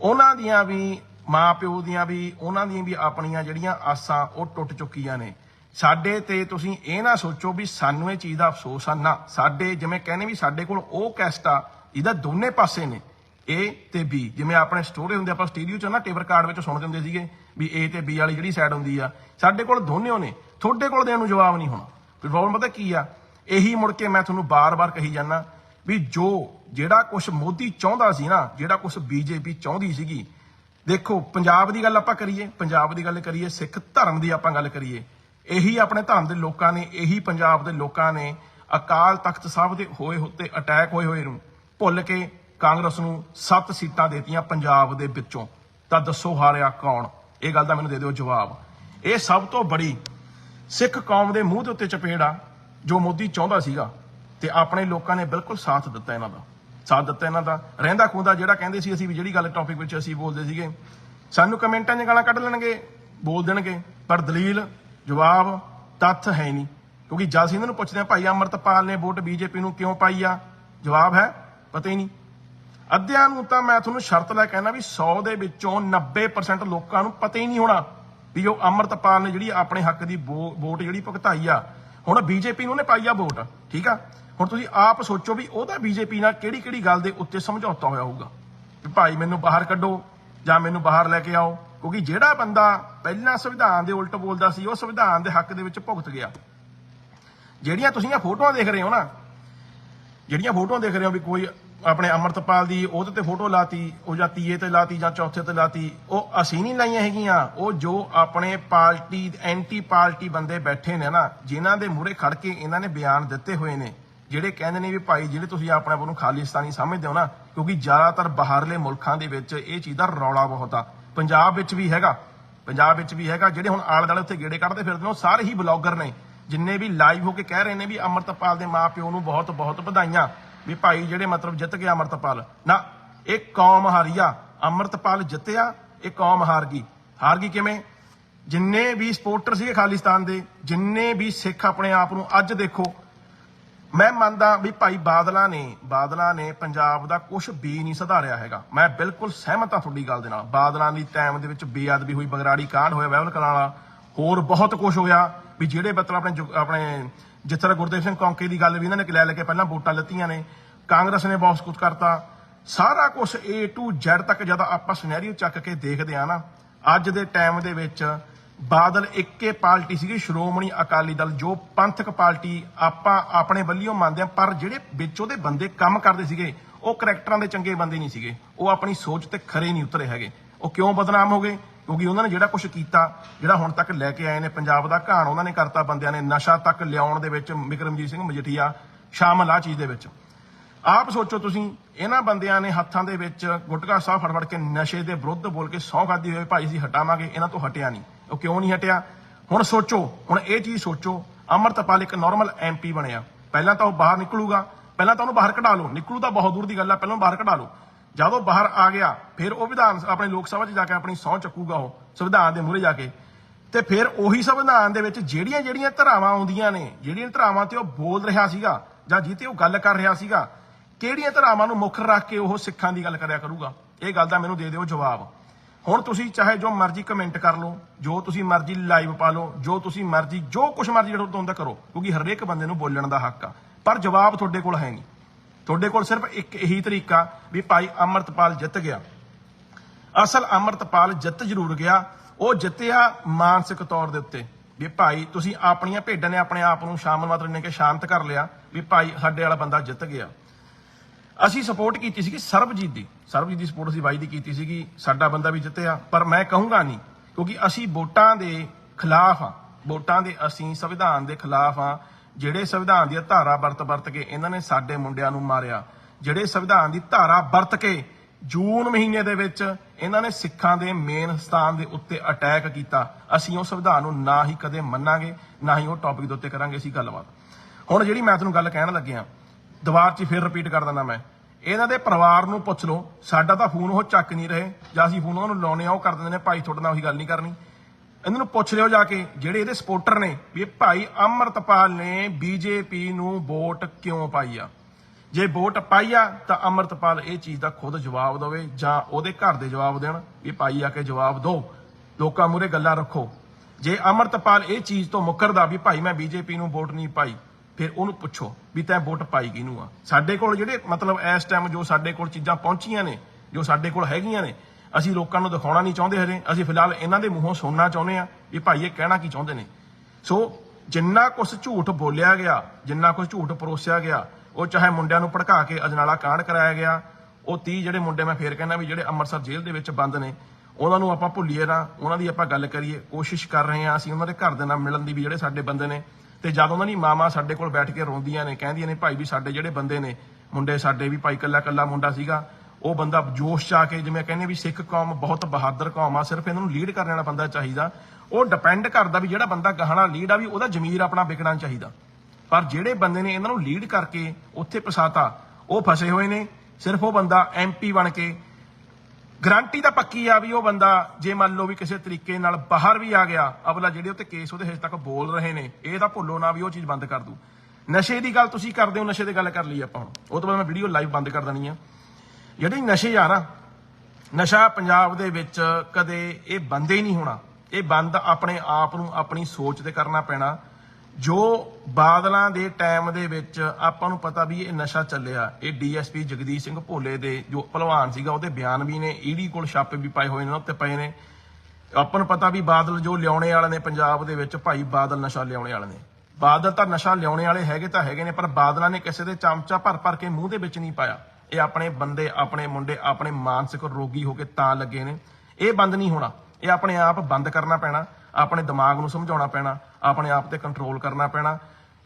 ਉਹਨਾਂ ਦੀਆਂ ਵੀ ਮਾਂ ਪਿਓ ਦੀਆਂ ਵੀ, ਉਹਨਾਂ ਦੀਆਂ ਵੀ ਆਪਣੀਆਂ ਜਿਹੜੀਆਂ ਆਸਾਂ, ਉਹ ਟੁੱਟ ਚੁੱਕੀਆਂ ਨੇ। ਸਾਡੇ ਤੇ ਤੁਸੀਂ ਇਹ ਨਾ ਸੋਚੋ ਵੀ ਸਾਨੂੰ ਇਹ ਚੀਜ਼ ਦਾ ਅਫਸੋਸ ਆ। ਨਾ, ਸਾਡੇ ਜਿਵੇਂ ਕਹਿੰਦੇ ਵੀ ਸਾਡੇ ਕੋਲ ਉਹ ਕੈਸਟ ਆ ਜਿਹਦਾ ਦੋਨੇ ਪਾਸੇ ਨੇ। A ਤੇ B, ਜਿਵੇਂ ਆਪਣੇ ਸਟੋਰੇ ਹੁੰਦੇ, ਆਪਾਂ ਸਟੂਡੀਓ ਚ ਨਾ ਟੇਬਰ ਕਾਰਡ ਵਿੱਚ ਸੁਣਦੇ ਹੁੰਦੇ ਸੀਗੇ ਵੀ A ਤੇ B ਵਾਲੀ ਜਿਹੜੀ ਸਾਈਡ ਹੁੰਦੀ ਆ, ਸਾਡੇ ਕੋਲ ਦੋਨੇੋਂ ਨੇ, ਤੁਹਾਡੇ ਕੋਲ ਦੇਣ ਨੂੰ ਜਵਾਬ ਨਹੀਂ ਹੋਣਾ। ਪ੍ਰੋਬਲਮ ਪਤਾ ਕੀ ਆ? ਇਹੀ ਮੁੜ ਕੇ ਮੈਂ ਤੁਹਾਨੂੰ ਬਾਰ-ਬਾਰ ਕਹੀ ਜਾਂਦਾ ਵੀ ਜੋ ਜਿਹੜਾ ਕੁਝ ਮੋਦੀ ਚਾਹੁੰਦਾ ਸੀ ਨਾ, ਜਿਹੜਾ ਕੁਝ ਬੀਜੇਪੀ ਚਾਹੁੰਦੀ ਸੀਗੀ, ਦੇਖੋ, ਪੰਜਾਬ ਦੀ ਗੱਲ ਆਪਾਂ ਕਰੀਏ, ਪੰਜਾਬ ਦੀ ਗੱਲ ਕਰੀਏ, ਸਿੱਖ ਧਰਮ ਦੀ ਆਪਾਂ ਗੱਲ ਕਰੀਏ, ਇਹੀ ਆਪਣੇ ਧਰਮ ਦੇ ਲੋਕਾਂ ਨੇ, ਇਹੀ ਪੰਜਾਬ ਦੇ ਲੋਕਾਂ ਨੇ ਅਕਾਲ ਤਖਤ ਸਾਹਿਬ ਦੇ ਹੋਏ ਉੱਤੇ ਅਟੈਕ ਹੋਏ ਹੋਏ ਨੂੰ ਭੁੱਲ ਕੇ ਕਾਂਗਰਸ ਨੂੰ 7 ਸੀਟਾਂ ਦੇਤੀਆਂ ਪੰਜਾਬ ਦੇ ਵਿੱਚੋਂ। ਤਾਂ ਦੱਸੋ ਹਾਰਿਆ ਕੌਣ? ਇਹ ਗੱਲ ਦਾ ਮੈਨੂੰ ਦੇ ਦਿਓ ਜਵਾਬ। ਇਹ ਸਭ ਤੋਂ ਬੜੀ ਸਿੱਖ ਕੌਮ ਦੇ ਮੂੰਹ ਦੇ ਉੱਤੇ ਚਪੇੜ ਆ, ਜੋ ਮੋਦੀ ਚਾਹੁੰਦਾ ਸੀਗਾ। ਤੇ ਆਪਣੇ ਲੋਕਾਂ ਨੇ ਬਿਲਕੁਲ ਸਾਥ ਦਿੱਤਾ ਇਹਨਾਂ ਦਾ। ਸਾਥ ਦਿੱਤਾ ਇਹਨਾਂ ਦਾ। ਰਹਿੰਦਾ ਖੂੰਦਾ ਜਿਹੜਾ ਕਹਿੰਦੇ ਸੀ ਅਸੀਂ ਵੀ ਜਿਹੜੀ ਗੱਲ ਟੌਪਿਕ ਵਿੱਚ ਅਸੀਂ ਬੋਲਦੇ ਸੀਗੇ। ਸਾਨੂੰ ਕਮੈਂਟਾਂ 'ਚ ਗਾਲਾਂ ਕੱਢ ਲੈਣਗੇ, ਬੋਲ ਦੇਣਗੇ। ਪਰ ਦਲੀਲ, ਜਵਾਬ, ਤੱਥ ਹੈ ਨਹੀਂ। ਕਿਉਂਕਿ ਜਦ ਅਸੀਂ ਇਹਨਾਂ ਨੂੰ ਪੁੱਛਦੇ ਹਾਂ, ਭਾਈ ਅਮਰਤਪਾਲ ਨੇ ਵੋਟ ਬੀਜੇਪੀ ਨੂੰ ਕਿਉਂ ਪਾਈ ਆ? ਜਵਾਬ ਹੈ, ਪਤਾ ਹੀ ਨਹੀਂ। ਅੱਧਿਆਂ ਨੂੰ ਤਾਂ ਮੈਂ ਤੁਹਾਨੂੰ ਸ਼ਰਤ ਲੈ ਕਹਿਣਾ ਵੀ 100 ਦੇ ਵਿੱਚੋਂ 90% ਲੋਕਾਂ ਨੂੰ ਪਤਾ ਹੀ ਨਹੀਂ ਹੋਣਾ ਵੀ ਉਹ ਅਮਰਤਪਾਲ ਨੇ ਜਿਹੜੀ ਆਪਣੇ ਹੱਕ ਦੀ ਵੋ- ਵੋਟ ਜਿਹੜੀ ਭੁਗਤਾਈ ਆ, ਹੁਣ ਬੀਜੇਪੀ ਨੂੰ ਉਹਨੇ ਪਾਈ ਆ ਵੋਟ, ਠੀਕ ਆ? ਹੁਣ ਤੁਸੀਂ ਆਪ ਸੋਚੋ ਵੀ ਉਹਦਾ ਬੀਜੇਪੀ ਨਾਲ ਕਿਹੜੀ ਕਿਹੜੀ ਗੱਲ ਦੇ ਉੱਤੇ ਸਮਝੌਤਾ ਹੋਇਆ ਹੋਊਗਾ? ਵੀ ਭਾਈ ਮੈਨੂੰ ਬਾਹਰ ਕੱਢੋ ਜਾਂ ਮੈਨੂੰ ਬਾਹਰ ਲੈ ਕੇ ਆਓ, ਕਿਉਂਕਿ ਜਿਹੜਾ ਬੰਦਾ ਪਹਿਲਾਂ ਸੰਵਿਧਾਨ ਦੇ ਉਲਟ ਬੋਲਦਾ ਸੀ, ਉਹ ਸੰਵਿਧਾਨ ਦੇ ਹੱਕ ਦੇ ਵਿੱਚ ਭੁਗਤ ਗਿਆ। ਜਿਹੜੀਆਂ ਤੁਸੀਂ ਇਹ ਫੋਟੋਆਂ ਦੇਖ ਰਹੇ ਹੋ ਨਾ, ਜਿਹੜੀਆਂ ਫੋਟੋਆਂ ਦੇਖ ਰਹੇ ਹੋ ਵੀ ਕੋਈ ਆਪਣੇ ਅਮਰਤਪਾਲ ਦੀ ਉਹਦੇ ਤੇ ਫੋਟੋ ਲਾਤੀ, ਉਹ ਜਾਂ ਤੀਏ ਤੇ ਲਾਤੀ, ਜਾਂ ਚੌਥੇ ਤੇ ਲਾਤੀ, ਉਹ ਅਸੀਂ ਨਹੀਂ ਲਾਈਆਂ ਹੈਗੀਆਂ। ਉਹ ਜੋ ਆਪਣੇ ਪਾਰਟੀ ਐਂਟੀ ਪਾਰਟੀ ਬੰਦੇ ਬੈਠੇ ਨੇ ਨਾ, ਜਿਨ੍ਹਾਂ ਦੇ ਮੂਹਰੇ ਖੜ ਕੇ ਇਹਨਾਂ ਨੇ ਬਿਆਨ ਦਿੱਤੇ ਹੋਏ ਨੇ, ਜਿਹੜੇ ਕਹਿੰਦੇ ਨੇ ਵੀ ਭਾਈ, ਜਿਹੜੇ ਤੁਸੀਂ ਆਪਣੇ ਆਪ ਨੂੰ ਖਾਲਿਸਤਾਨੀ ਸਮਝਦੇ ਹੋ ਨਾ, ਕਿਉਂਕਿ ਜ਼ਿਆਦਾਤਰ ਬਾਹਰਲੇ ਮੁਲਕਾਂ ਦੇ ਵਿੱਚ ਇਹ ਚੀਜ਼ ਦਾ ਰੌਲਾ ਬਹੁਤ ਆ। ਪੰਜਾਬ ਵਿੱਚ ਵੀ ਹੈਗਾ, ਪੰਜਾਬ ਵਿੱਚ ਵੀ ਹੈਗਾ, ਜਿਹੜੇ ਹੁਣ ਆਲੇ ਦੁਆਲੇ ਉੱਥੇ ਗੇੜੇ ਕੱਢਦੇ ਫਿਰਦੇ ਨੇ, ਉਹ ਸਾਰੇ ਹੀ ਬਲੌਗਰ ਨੇ, ਜਿੰਨੇ ਵੀ ਲਾਈਵ ਹੋ ਕੇ ਕਹਿ ਰਹੇ ਨੇ ਵੀ ਅਮਰਤਪਾਲ ਦੇ ਮਾਪਿਓ ਨੂੰ ਬਹੁਤ ਬਹੁਤ ਵਧਾਈਆਂ। ਵੀ ਭਾਈ ਜਿਹੜੇ ਮਤਲਬ ਜਿੱਤ ਗਿਆ ਅਮਰਤਪਾਲ। ਨਾ, ਇਹ ਕੌਮ ਹਾਰੀ ਅਮਰਤਪਾਲ ਜਿੱਤਿਆ, ਇਹ ਕੌਮ ਹਾਰ ਗਈ। ਹਾਰ ਗਈ ਕਿਵੇਂ? ਜਿੰਨੇ ਵੀ ਸਪੋਰਟਰ ਸੀਗੇ ਖਾਲਿਸਤਾਨ ਦੇ, ਜਿੰਨੇ ਵੀ ਸਿੱਖ ਆਪਣੇ ਆਪ ਨੂੰ ਅੱਜ ਦੇਖੋ, ਮੈਂ ਮੰਨਦਾ ਵੀ ਭਾਈ ਬਾਦਲਾਂ ਨੇ ਬਾਦਲਾਂ ਨੇ ਪੰਜਾਬ ਦਾ ਕੁਝ ਵੀ ਨਹੀਂ ਸੁਧਾਰਿਆ ਹੈਗਾ। ਮੈਂ ਬਿਲਕੁਲ ਸਹਿਮਤ ਹਾਂ ਤੁਹਾਡੀ ਗੱਲ ਦੇ ਨਾਲ। ਬਾਦਲਾਂ ਦੀ ਟਾਈਮ ਦੇ ਵਿੱਚ ਬੇਅਦਬੀ ਹੋਈ, ਬਗਰਾੜੀ ਕਾਂਡ ਹੋਇਆ ਵੈਵਲ ਕਲਾਂ ਵਾਲਾ। ਹੋਰ ਬਹੁਤ ਕੁਝ ਹੋਇਆ ਵੀ ਜਿਹੜੇ ਮਤਲਬ ਆਪਣੇ ਆਪਣੇ ਜਿਸ ਤਰ੍ਹਾਂ ਗੁਰਦੇਵ ਸਿੰਘ ਕੌਂਕੇ ਦੀ ਗੱਲ ਵੀ ਇਹਨਾਂ ਨੇ ਲੈ ਲੈ ਕੇ ਪਹਿਲਾਂ ਵੋਟਾਂ ਲਿੱਤੀਆਂ ਨੇ, ਕਾਂਗਰਸ ਨੇ ਬਹੁਤ ਕੁਝ ਕਰਤਾ। ਸਾਰਾ ਕੁਝ A to Z ਤੱਕ ਜਦ ਆਪਾਂ ਸਿਨੈਰੀਓ ਚੱਕ ਕੇ ਦੇਖਦੇ ਆ ਨਾ, ਅੱਜ ਦੇ ਟਾਈਮ ਦੇ ਵਿੱਚ ਬਾਦਲ ਇੱਕੇ ਪਾਰਟੀ ਸੀਗੀ, ਸ਼੍ਰੋਮਣੀ ਅਕਾਲੀ ਦਲ, ਜੋ ਪੰਥਕ ਪਾਰਟੀ ਆਪਾਂ ਆਪਣੇ ਵੱਲਿਓ ਮੰਨਦੇ ਆ, ਪਰ ਜਿਹੜੇ ਵਿੱਚ ਉਹਦੇ ਬੰਦੇ ਕੰਮ ਕਰਦੇ ਸੀਗੇ, ਉਹ ਕਰੈਕਟਰਾਂ ਦੇ ਚੰਗੇ ਬੰਦੇ ਨਹੀਂ ਸੀਗੇ। ਉਹ ਆਪਣੀ ਸੋਚ ਤੇ ਖਰੇ ਨਹੀਂ ਉਤਰੇ ਹੈਗੇ। ਉਹ ਕਿਉਂ ਬਦਨਾਮ ਹੋ ਗਏ? ਕਿਉਂਕਿ ਉਹਨਾਂ ਨੇ ਜਿਹੜਾ ਕੁਝ ਕੀਤਾ, ਜਿਹੜਾ ਹੁਣ ਤੱਕ ਲੈ ਕੇ ਆਏ ਨੇ ਪੰਜਾਬ ਦਾ ਘਾਣ, ਉਹਨਾਂ ਨੇ ਕਰਤਾ ਬੰਦਿਆਂ ਨੇ ਨਸ਼ਾ ਤੱਕ ਲਿਆਉਣ ਦੇ ਵਿੱਚ ਵਿਕਰਮਜੀਤ ਸਿੰਘ ਮਜੀਠੀਆ ਸ਼ਾਮਲ ਆ ਚੀਜ਼ ਦੇ ਵਿੱਚ। ਆਪ ਸੋਚੋ ਤੁਸੀਂ, ਇਹਨਾਂ ਬੰਦਿਆਂ ਨੇ ਹੱਥਾਂ ਦੇ ਵਿੱਚ ਗੁਟਕਾ ਸਾਹ ਫੜ ਫੜ ਕੇ ਨਸ਼ੇ ਦੇ ਵਿਰੁੱਧ ਬੋਲ ਕੇ ਸੌ ਖਾਦੀ ਹੋਏ ਭਾਈ ਅਸੀਂ ਹਟਾਵਾਂਗੇ, ਇਹਨਾਂ ਤੋਂ ਹਟਿਆ ਨਹੀਂ। ਉਹ ਕਿਉਂ ਨਹੀਂ ਹਟਿਆ? ਹੁਣ ਸੋਚੋ, ਹੁਣ ਇਹ ਚੀਜ਼ ਸੋਚੋ ਅਮਰਤਪਾਲ ਇੱਕ ਨਾਰਮਲ ਐਮਪੀ ਬਣਿਆ। ਪਹਿਲਾਂ ਤਾਂ ਉਹ ਬਾਹਰ ਨਿਕਲੂਗਾ, ਪਹਿਲਾਂ ਤਾਂ ਉਹਨੂੰ ਬਾਹਰ ਕਢਾ ਲਓ। ਨਿਕਲੂ ਤਾਂ ਬਹੁਤ ਦੂਰ ਦੀ ਗੱਲ ਆ, ਪਹਿਲਾਂ ਉਹਨੂੰ ਬਾਹਰ ਕਢਾ ਲਓ। ਜਦੋਂ ਬਾਹਰ ਆ ਗਿਆ, ਫਿਰ ਉਹ ਵਿਧਾਨ ਆਪਣੇ ਲੋਕ ਸਭਾ 'ਚ ਜਾ ਕੇ ਆਪਣੀ ਸਹੁੰ ਚੱਕੂਗਾ ਉਹ, ਸੰਵਿਧਾਨ ਦੇ ਮੂਹਰੇ ਜਾ ਕੇ। ਤੇ ਫਿਰ ਉਹੀ ਸੰਵਿਧਾਨ ਦੇ ਵਿੱਚ ਜਿਹੜੀਆਂ ਜਿਹੜੀਆਂ ਧਰਾਵਾਂ ਆਉਂਦੀਆਂ ਨੇ, ਜਿਹੜੀਆਂ ਧਰਾਵਾਂ ਤੇ ਉਹ ਬੋਲ ਰਿਹਾ ਸੀਗਾ, ਜਾਂ ਜਿੱਤੇ ਉਹ ਗੱਲ ਕਰ ਰਿਹਾ ਸੀਗਾ, ਕਿਹੜੀਆਂ ਧਰਾਵਾਂ ਨੂੰ ਮੁੱਖ ਰੱਖ ਕੇ ਉਹ ਸਿੱਖਾਂ ਦੀ ਗੱਲ ਕਰਿਆ ਕਰੂਗਾ? ਇਹ ਗੱਲ ਦਾ ਮੈਨੂੰ ਦੇ ਦਿਓ ਜਵਾਬ। ਹੁਣ ਤੁਸੀਂ ਚਾਹੇ ਜੋ ਮਰਜ਼ੀ ਕਮੈਂਟ ਕਰ ਲਓ, ਜੋ ਤੁਸੀਂ ਮਰਜ਼ੀ ਲਾਈਵ ਪਾ ਲਓ, ਜੋ ਤੁਸੀਂ ਮਰਜ਼ੀ, ਜੋ ਕੁਝ ਮਰਜ਼ੀ ਜਿਹੜਾ ਹੁੰਦਾ ਕਰੋ, ਕਿਉਂਕਿ ਹਰੇਕ ਬੰਦੇ ਨੂੰ ਬੋਲਣ ਦਾ ਹੱਕ ਆ। ਪਰ ਜਵਾਬ ਤੁਹਾਡੇ ਕੋਲ ਹੈ ਨਹੀਂ। ਤੁਹਾਡੇ ਕੋਲ ਸਿਰਫ ਇੱਕ ਇਹੀ ਤਰੀਕਾ ਵੀ ਭਾਈ ਅਮਰਤਪਾਲ ਜਿੱਤ ਗਿਆ। ਅਸਲ ਅਮਰਤਪਾਲ ਜਿੱਤ ਜ਼ਰੂਰ ਗਿਆ। ਉਹ ਜਿੱਤਿਆ ਮਾਨਸਿਕ ਤੌਰ ਦੇ ਉੱਤੇ। ਵੀ ਭਾਈ ਤੁਸੀਂ ਆਪਣੀਆਂ ਭੇਡਾਂ ਨੇ ਆਪਣੇ ਆਪ ਨੂੰ ਸ਼ਾਮਲ ਮਤਲਬ ਨੇ ਕਿ ਸ਼ਾਂਤ ਕਰ ਲਿਆ ਵੀ ਭਾਈ ਸਾਡੇ ਵਾਲਾ ਬੰਦਾ ਜਿੱਤ ਗਿਆ। ਅਸੀਂ ਸਪੋਰਟ ਕੀਤੀ ਸੀਗੀ ਸਰਬਜੀਤ ਦੀ। ਸਰਬਜੀਤ ਦੀ ਸਪੋਰਟ ਅਸੀਂ ਬਾਈ ਦੀ ਕੀਤੀ ਸੀਗੀ। ਸਾਡਾ ਬੰਦਾ ਵੀ ਜਿੱਤਿਆ। ਪਰ ਮੈਂ ਕਹੂੰਗਾ ਨਹੀਂ, ਕਿਉਂਕਿ ਅਸੀਂ ਵੋਟਾਂ ਦੇ ਖਿਲਾਫ ਆ ਵੋਟਾਂ ਦੇ ਅਸੀਂ ਸੰਵਿਧਾਨ ਦੇ ਖਿਲਾਫ ਆ ਜਿਹੜੇ ਸੰਵਿਧਾਨ ਦੀ ਧਾਰਾ ਵਰਤ ਵਰਤ ਕੇ ਇਹਨਾਂ ਨੇ ਸਾਡੇ ਮੁੰਡਿਆਂ ਨੂੰ ਮਾਰਿਆ, ਜਿਹੜੇ ਸੰਵਿਧਾਨ ਦੀ ਧਾਰਾ ਵਰਤ ਕੇ ਜੂਨ ਮਹੀਨੇ ਦੇ ਵਿੱਚ ਇਹਨਾਂ ਨੇ ਸਿੱਖਾਂ ਦੇ ਮੇਨ ਸਥਾਨ ਦੇ ਉੱਤੇ ਅਟੈਕ ਕੀਤਾ, ਅਸੀਂ ਉਹ ਸੰਵਿਧਾਨ ਨੂੰ ਨਾ ਹੀ ਕਦੇ ਮੰਨਾਂਗੇ, ਨਾ ਹੀ ਉਹ ਟੌਪਿਕ ਦੇ ਉੱਤੇ ਕਰਾਂਗੇ, ਅਸੀਂ ਗੱਲਬਾਤ। ਹੁਣ ਜਿਹੜੀ ਮੈਂ ਤੁਹਾਨੂੰ ਗੱਲ ਕਹਿਣ ਲੱਗਿਆ ਦੁਬਾਰ 'ਚ ਫਿਰ ਰਿਪੀਟ ਕਰ ਦਿੰਦਾ ਮੈਂ, ਇਹਨਾਂ ਦੇ ਪਰਿਵਾਰ ਨੂੰ ਪੁੱਛ ਲਓ, ਸਾਡਾ ਤਾਂ ਫੋਨ ਉਹ ਚੱਕ ਨਹੀਂ ਰਹੇ, ਜਾਂ ਅਸੀਂ ਫੋਨ ਉਹਨਾਂ ਨੂੰ ਲਾਉਣੇ ਆ, ਉਹ ਕਰ ਦਿੰਦੇ ਨੇ, ਭਾਈ ਤੁਹਾਡੇ ਨਾਲ ਉਹੀ ਗੱਲ ਨਹੀਂ ਕਰਨੀ। ਇਹਨਾਂ ਨੂੰ ਪੁੱਛ ਲਿਓ ਜਾ ਕੇ ਜਿਹੜੇ ਇਹਦੇ ਸਪੋਰਟਰ ਨੇ ਵੀ ਭਾਈ ਅਮਰਤਪਾਲ ਨੇ ਬੀਜੇਪੀ ਨੂੰ ਵੋਟ ਕਿਉਂ ਪਾਈ ਆ? ਜੇ ਵੋਟ ਪਾਈ ਆ, ਤਾਂ ਅਮਰਤਪਾਲ ਇਹ ਚੀਜ਼ ਦਾ ਖੁਦ ਜਵਾਬ ਦੇਵੇ ਜਾਂ ਉਹਦੇ ਘਰ ਦੇ ਜਵਾਬ ਦੇਣ ਵੀ ਪਾਈ ਆ ਕੇ ਜਵਾਬ ਦਿਓ। ਲੋਕਾਂ ਮੂਰੇ ਗੱਲਾਂ ਰੱਖੋ। ਜੇ ਅਮਰਤਪਾਲ ਇਹ ਚੀਜ਼ ਤੋਂ ਮੁੱਕਰਦਾ ਵੀ ਭਾਈ ਮੈਂ ਬੀਜੇਪੀ ਨੂੰ ਵੋਟ ਨਹੀਂ ਪਾਈ, ਫਿਰ ਉਹਨੂੰ ਪੁੱਛੋ ਵੀ ਤੈਂ ਵੋਟ ਪਾਈ ਕਿਹਨੂੰ ਆ? ਸਾਡੇ ਕੋਲ ਜਿਹੜੇ ਮਤਲਬ ਇਸ ਟਾਈਮ ਜੋ ਸਾਡੇ ਕੋਲ ਚੀਜ਼ਾਂ ਪਹੁੰਚੀਆਂ ਨੇ, ਜੋ ਸਾਡੇ ਕੋਲ ਹੈਗੀਆਂ ਨੇ ਅਸੀਂ ਲੋਕਾਂ ਨੂੰ ਦਿਖਾਉਣਾ ਨਹੀਂ ਚਾਹੁੰਦੇ ਹਜੇ। ਅਸੀਂ ਫਿਲਹਾਲ ਇਹਨਾਂ ਦੇ ਮੂੰਹੋਂ ਸੁਣਨਾ ਚਾਹੁੰਦੇ ਆ ਵੀ ਭਾਈ ਇਹ ਕਹਿਣਾ ਕੀ ਚਾਹੁੰਦੇ ਨੇ। ਸੋ ਜਿੰਨਾ ਕੁਝ ਝੂਠ ਬੋਲਿਆ ਗਿਆ, ਜਿੰਨਾ ਕੁਝ ਝੂਠ ਪਰੋਸਿਆ ਗਿਆ, ਉਹ ਚਾਹੇ ਮੁੰਡਿਆਂ ਨੂੰ ਭੜਕਾ ਕੇ ਅਜਨਾਲਾ ਕਾਂਡ ਕਰਾਇਆ ਗਿਆ, ਉਹ 30 ਜਿਹੜੇ ਮੁੰਡੇ ਮੈਂ ਫੇਰ ਕਹਿੰਦਾ ਵੀ ਜਿਹੜੇ ਅੰਮ੍ਰਿਤਸਰ ਜੇਲ੍ਹ ਦੇ ਵਿੱਚ ਬੰਦ ਨੇ, ਉਹਨਾਂ ਨੂੰ ਆਪਾਂ ਭੁੱਲੀਏ ਨਾ, ਉਹਨਾਂ ਦੀ ਆਪਾਂ ਗੱਲ ਕਰੀਏ, ਕੋਸ਼ਿਸ਼ ਕਰ ਰਹੇ ਹਾਂ ਅਸੀਂ ਉਹਨਾਂ ਦੇ ਘਰ ਦੇ ਨਾਲ ਮਿਲਣ ਦੀ ਵੀ ਜਿਹੜੇ ਸਾਡੇ ਬੰਦੇ ਨੇ। ਤੇ ਜਦ ਉਹਨਾਂ ਦੀ ਮਾਮਾ ਸਾਡੇ ਕੋਲ ਬੈਠ ਕੇ ਰੋਂਦੀਆਂ ਨੇ, ਕਹਿੰਦੀਆਂ ਨੇ, ਭਾਈ ਵੀ ਸਾਡੇ ਜਿਹੜੇ ਬੰਦੇ ਨੇ, ਮੁੰਡੇ ਸਾਡੇ ਵੀ ਭਾਈ ਕੱਲਾ ਕੱਲਾ ਮੁੰਡਾ ਸੀਗਾ ਉਹ ਬੰਦਾ ਜੋਸ਼ ਚ ਆ ਕੇ ਜਿਵੇਂ ਕਹਿੰਦੇ ਵੀ ਸਿੱਖ ਕੌਮ ਬਹੁਤ ਬਹਾਦਰ ਕੌਮ ਆ, ਸਿਰਫ ਇਹਨਾਂ ਨੂੰ ਲੀਡ ਕਰਨ ਵਾਲਾ ਬੰਦਾ ਚਾਹੀਦਾ। ਉਹ ਡਿਪੈਂਡ ਕਰਦਾ ਵੀ ਜਿਹੜਾ ਬੰਦਾ ਗਾਹਣਾ ਲੀਡ ਆ ਵੀ ਉਹਦਾ ਜ਼ਮੀਰ ਆਪਣਾ ਵਿਕਣਾ ਚਾਹੀਦਾ। ਪਰ ਜਿਹੜੇ ਬੰਦੇ ਨੇ ਇਹਨਾਂ ਨੂੰ ਲੀਡ ਕਰਕੇ ਉੱਥੇ ਫਸਾਤਾ ਉਹ ਫਸੇ ਹੋਏ ਨੇ। ਸਿਰਫ ਉਹ ਬੰਦਾ ਐਮਪੀ ਬਣ ਕੇ। ਗਰੰਟੀ ਤਾਂ ਪੱਕੀ ਆ ਵੀ ਉਹ ਬੰਦਾ, ਜੇ ਮੰਨ ਲਓ ਵੀ ਕਿਸੇ ਤਰੀਕੇ ਨਾਲ ਬਾਹਰ ਵੀ ਆ ਗਿਆ, ਅਗਲਾ ਜਿਹੜੇ ਉੱਤੇ ਕੇਸ ਉਹਦੇ ਹਜੇ ਤੱਕ ਬੋਲ ਰਹੇ ਨੇ, ਇਹ ਤਾਂ ਭੁੱਲੋ ਨਾ ਵੀ ਉਹ ਚੀਜ਼ ਬੰਦ ਕਰ ਦੂ ਨਸ਼ੇ ਦੀ ਗੱਲ ਤੁਸੀਂ ਕਰਦੇ ਹੋ, ਨਸ਼ੇ ਦੀ ਗੱਲ ਕਰ ਲਈ ਆਪਾਂ ਹੁਣ। ਉਹ ਤੋਂ ਬਾਅਦ ਮੈਂ ਵੀਡੀਓ ਲਾਈਵ ਬੰਦ ਕਰ ਦੇਣੀ ਆ। ਜਿਹੜੇ ਨਸ਼ੇ ਆ। ਨਾ ਨਸ਼ਾ ਪੰਜਾਬ ਦੇ ਵਿੱਚ ਕਦੇ ਇਹ ਬੰਦ ਹੀ ਨਹੀਂ ਹੋਣਾ। ਇਹ ਬੰਦ ਆਪਣੇ ਆਪ ਨੂੰ ਆਪਣੀ ਸੋਚ ਤੇ ਕਰਨਾ ਪੈਣਾ। ਜੋ ਬਾਦਲਾਂ ਦੇ ਟਾਈਮ ਦੇ ਵਿੱਚ ਆਪਾਂ ਨੂੰ ਪਤਾ ਵੀ ਇਹ ਨਸ਼ਾ ਚੱਲਿਆ। ਇਹ ਡੀਐਸਪੀ ਜਗਦੀਸ਼ ਸਿੰਘ ਭੋਲੇ ਦੇ ਜੋ ਭਲਵਾਨ ਸੀਗਾ, ਉਹਦੇ ਬਿਆਨ ਵੀ ਨੇ, ਈਡੀ ਕੋਲ ਛਾਪੇ ਵੀ ਪਾਏ ਹੋਏ ਨੇ ਉੱਤੇ ਪਏ ਨੇ। ਆਪਾਂ ਨੂੰ ਪਤਾ ਵੀ ਬਾਦਲ ਜੋ ਲਿਆਉਣੇ ਵਾਲੇ ਨੇ ਪੰਜਾਬ ਦੇ ਵਿੱਚ, ਭਾਈ ਬਾਦਲ ਨਸ਼ਾ ਲਿਆਉਣੇ ਵਾਲੇ ਨੇ। ਬਾਦਲ ਤਾਂ ਨਸ਼ਾ ਲਿਆਉਣੇ ਵਾਲੇ ਹੈਗੇ ਤਾਂ ਹੈਗੇ ਨੇ, ਪਰ ਬਾਦਲਾਂ ਨੇ ਕਿਸੇ ਦੇ ਚਮਚਾ ਭਰ ਭਰ ਕੇ ਮੂੰਹ ਦੇ ਵਿੱਚ ਨਹੀਂ ਪਾਇਆ। ਇਹ ਆਪਣੇ ਬੰਦੇ, ਆਪਣੇ ਮੁੰਡੇ, ਆਪਣੇ ਮਾਨਸਿਕ ਰੋਗੀ ਹੋ ਕੇ ਤਾਂ ਲੱਗੇ ਨੇ। ਇਹ ਬੰਦ ਨਹੀਂ ਹੋਣਾ। ਇਹ ਆਪਣੇ ਆਪ ਬੰਦ ਕਰਨਾ ਪੈਣਾ। ਆਪਣੇ ਦਿਮਾਗ ਨੂੰ ਸਮਝਾਉਣਾ ਪੈਣਾ। ਆਪਣੇ ਆਪ ਤੇ ਕੰਟਰੋਲ ਕਰਨਾ ਪੈਣਾ।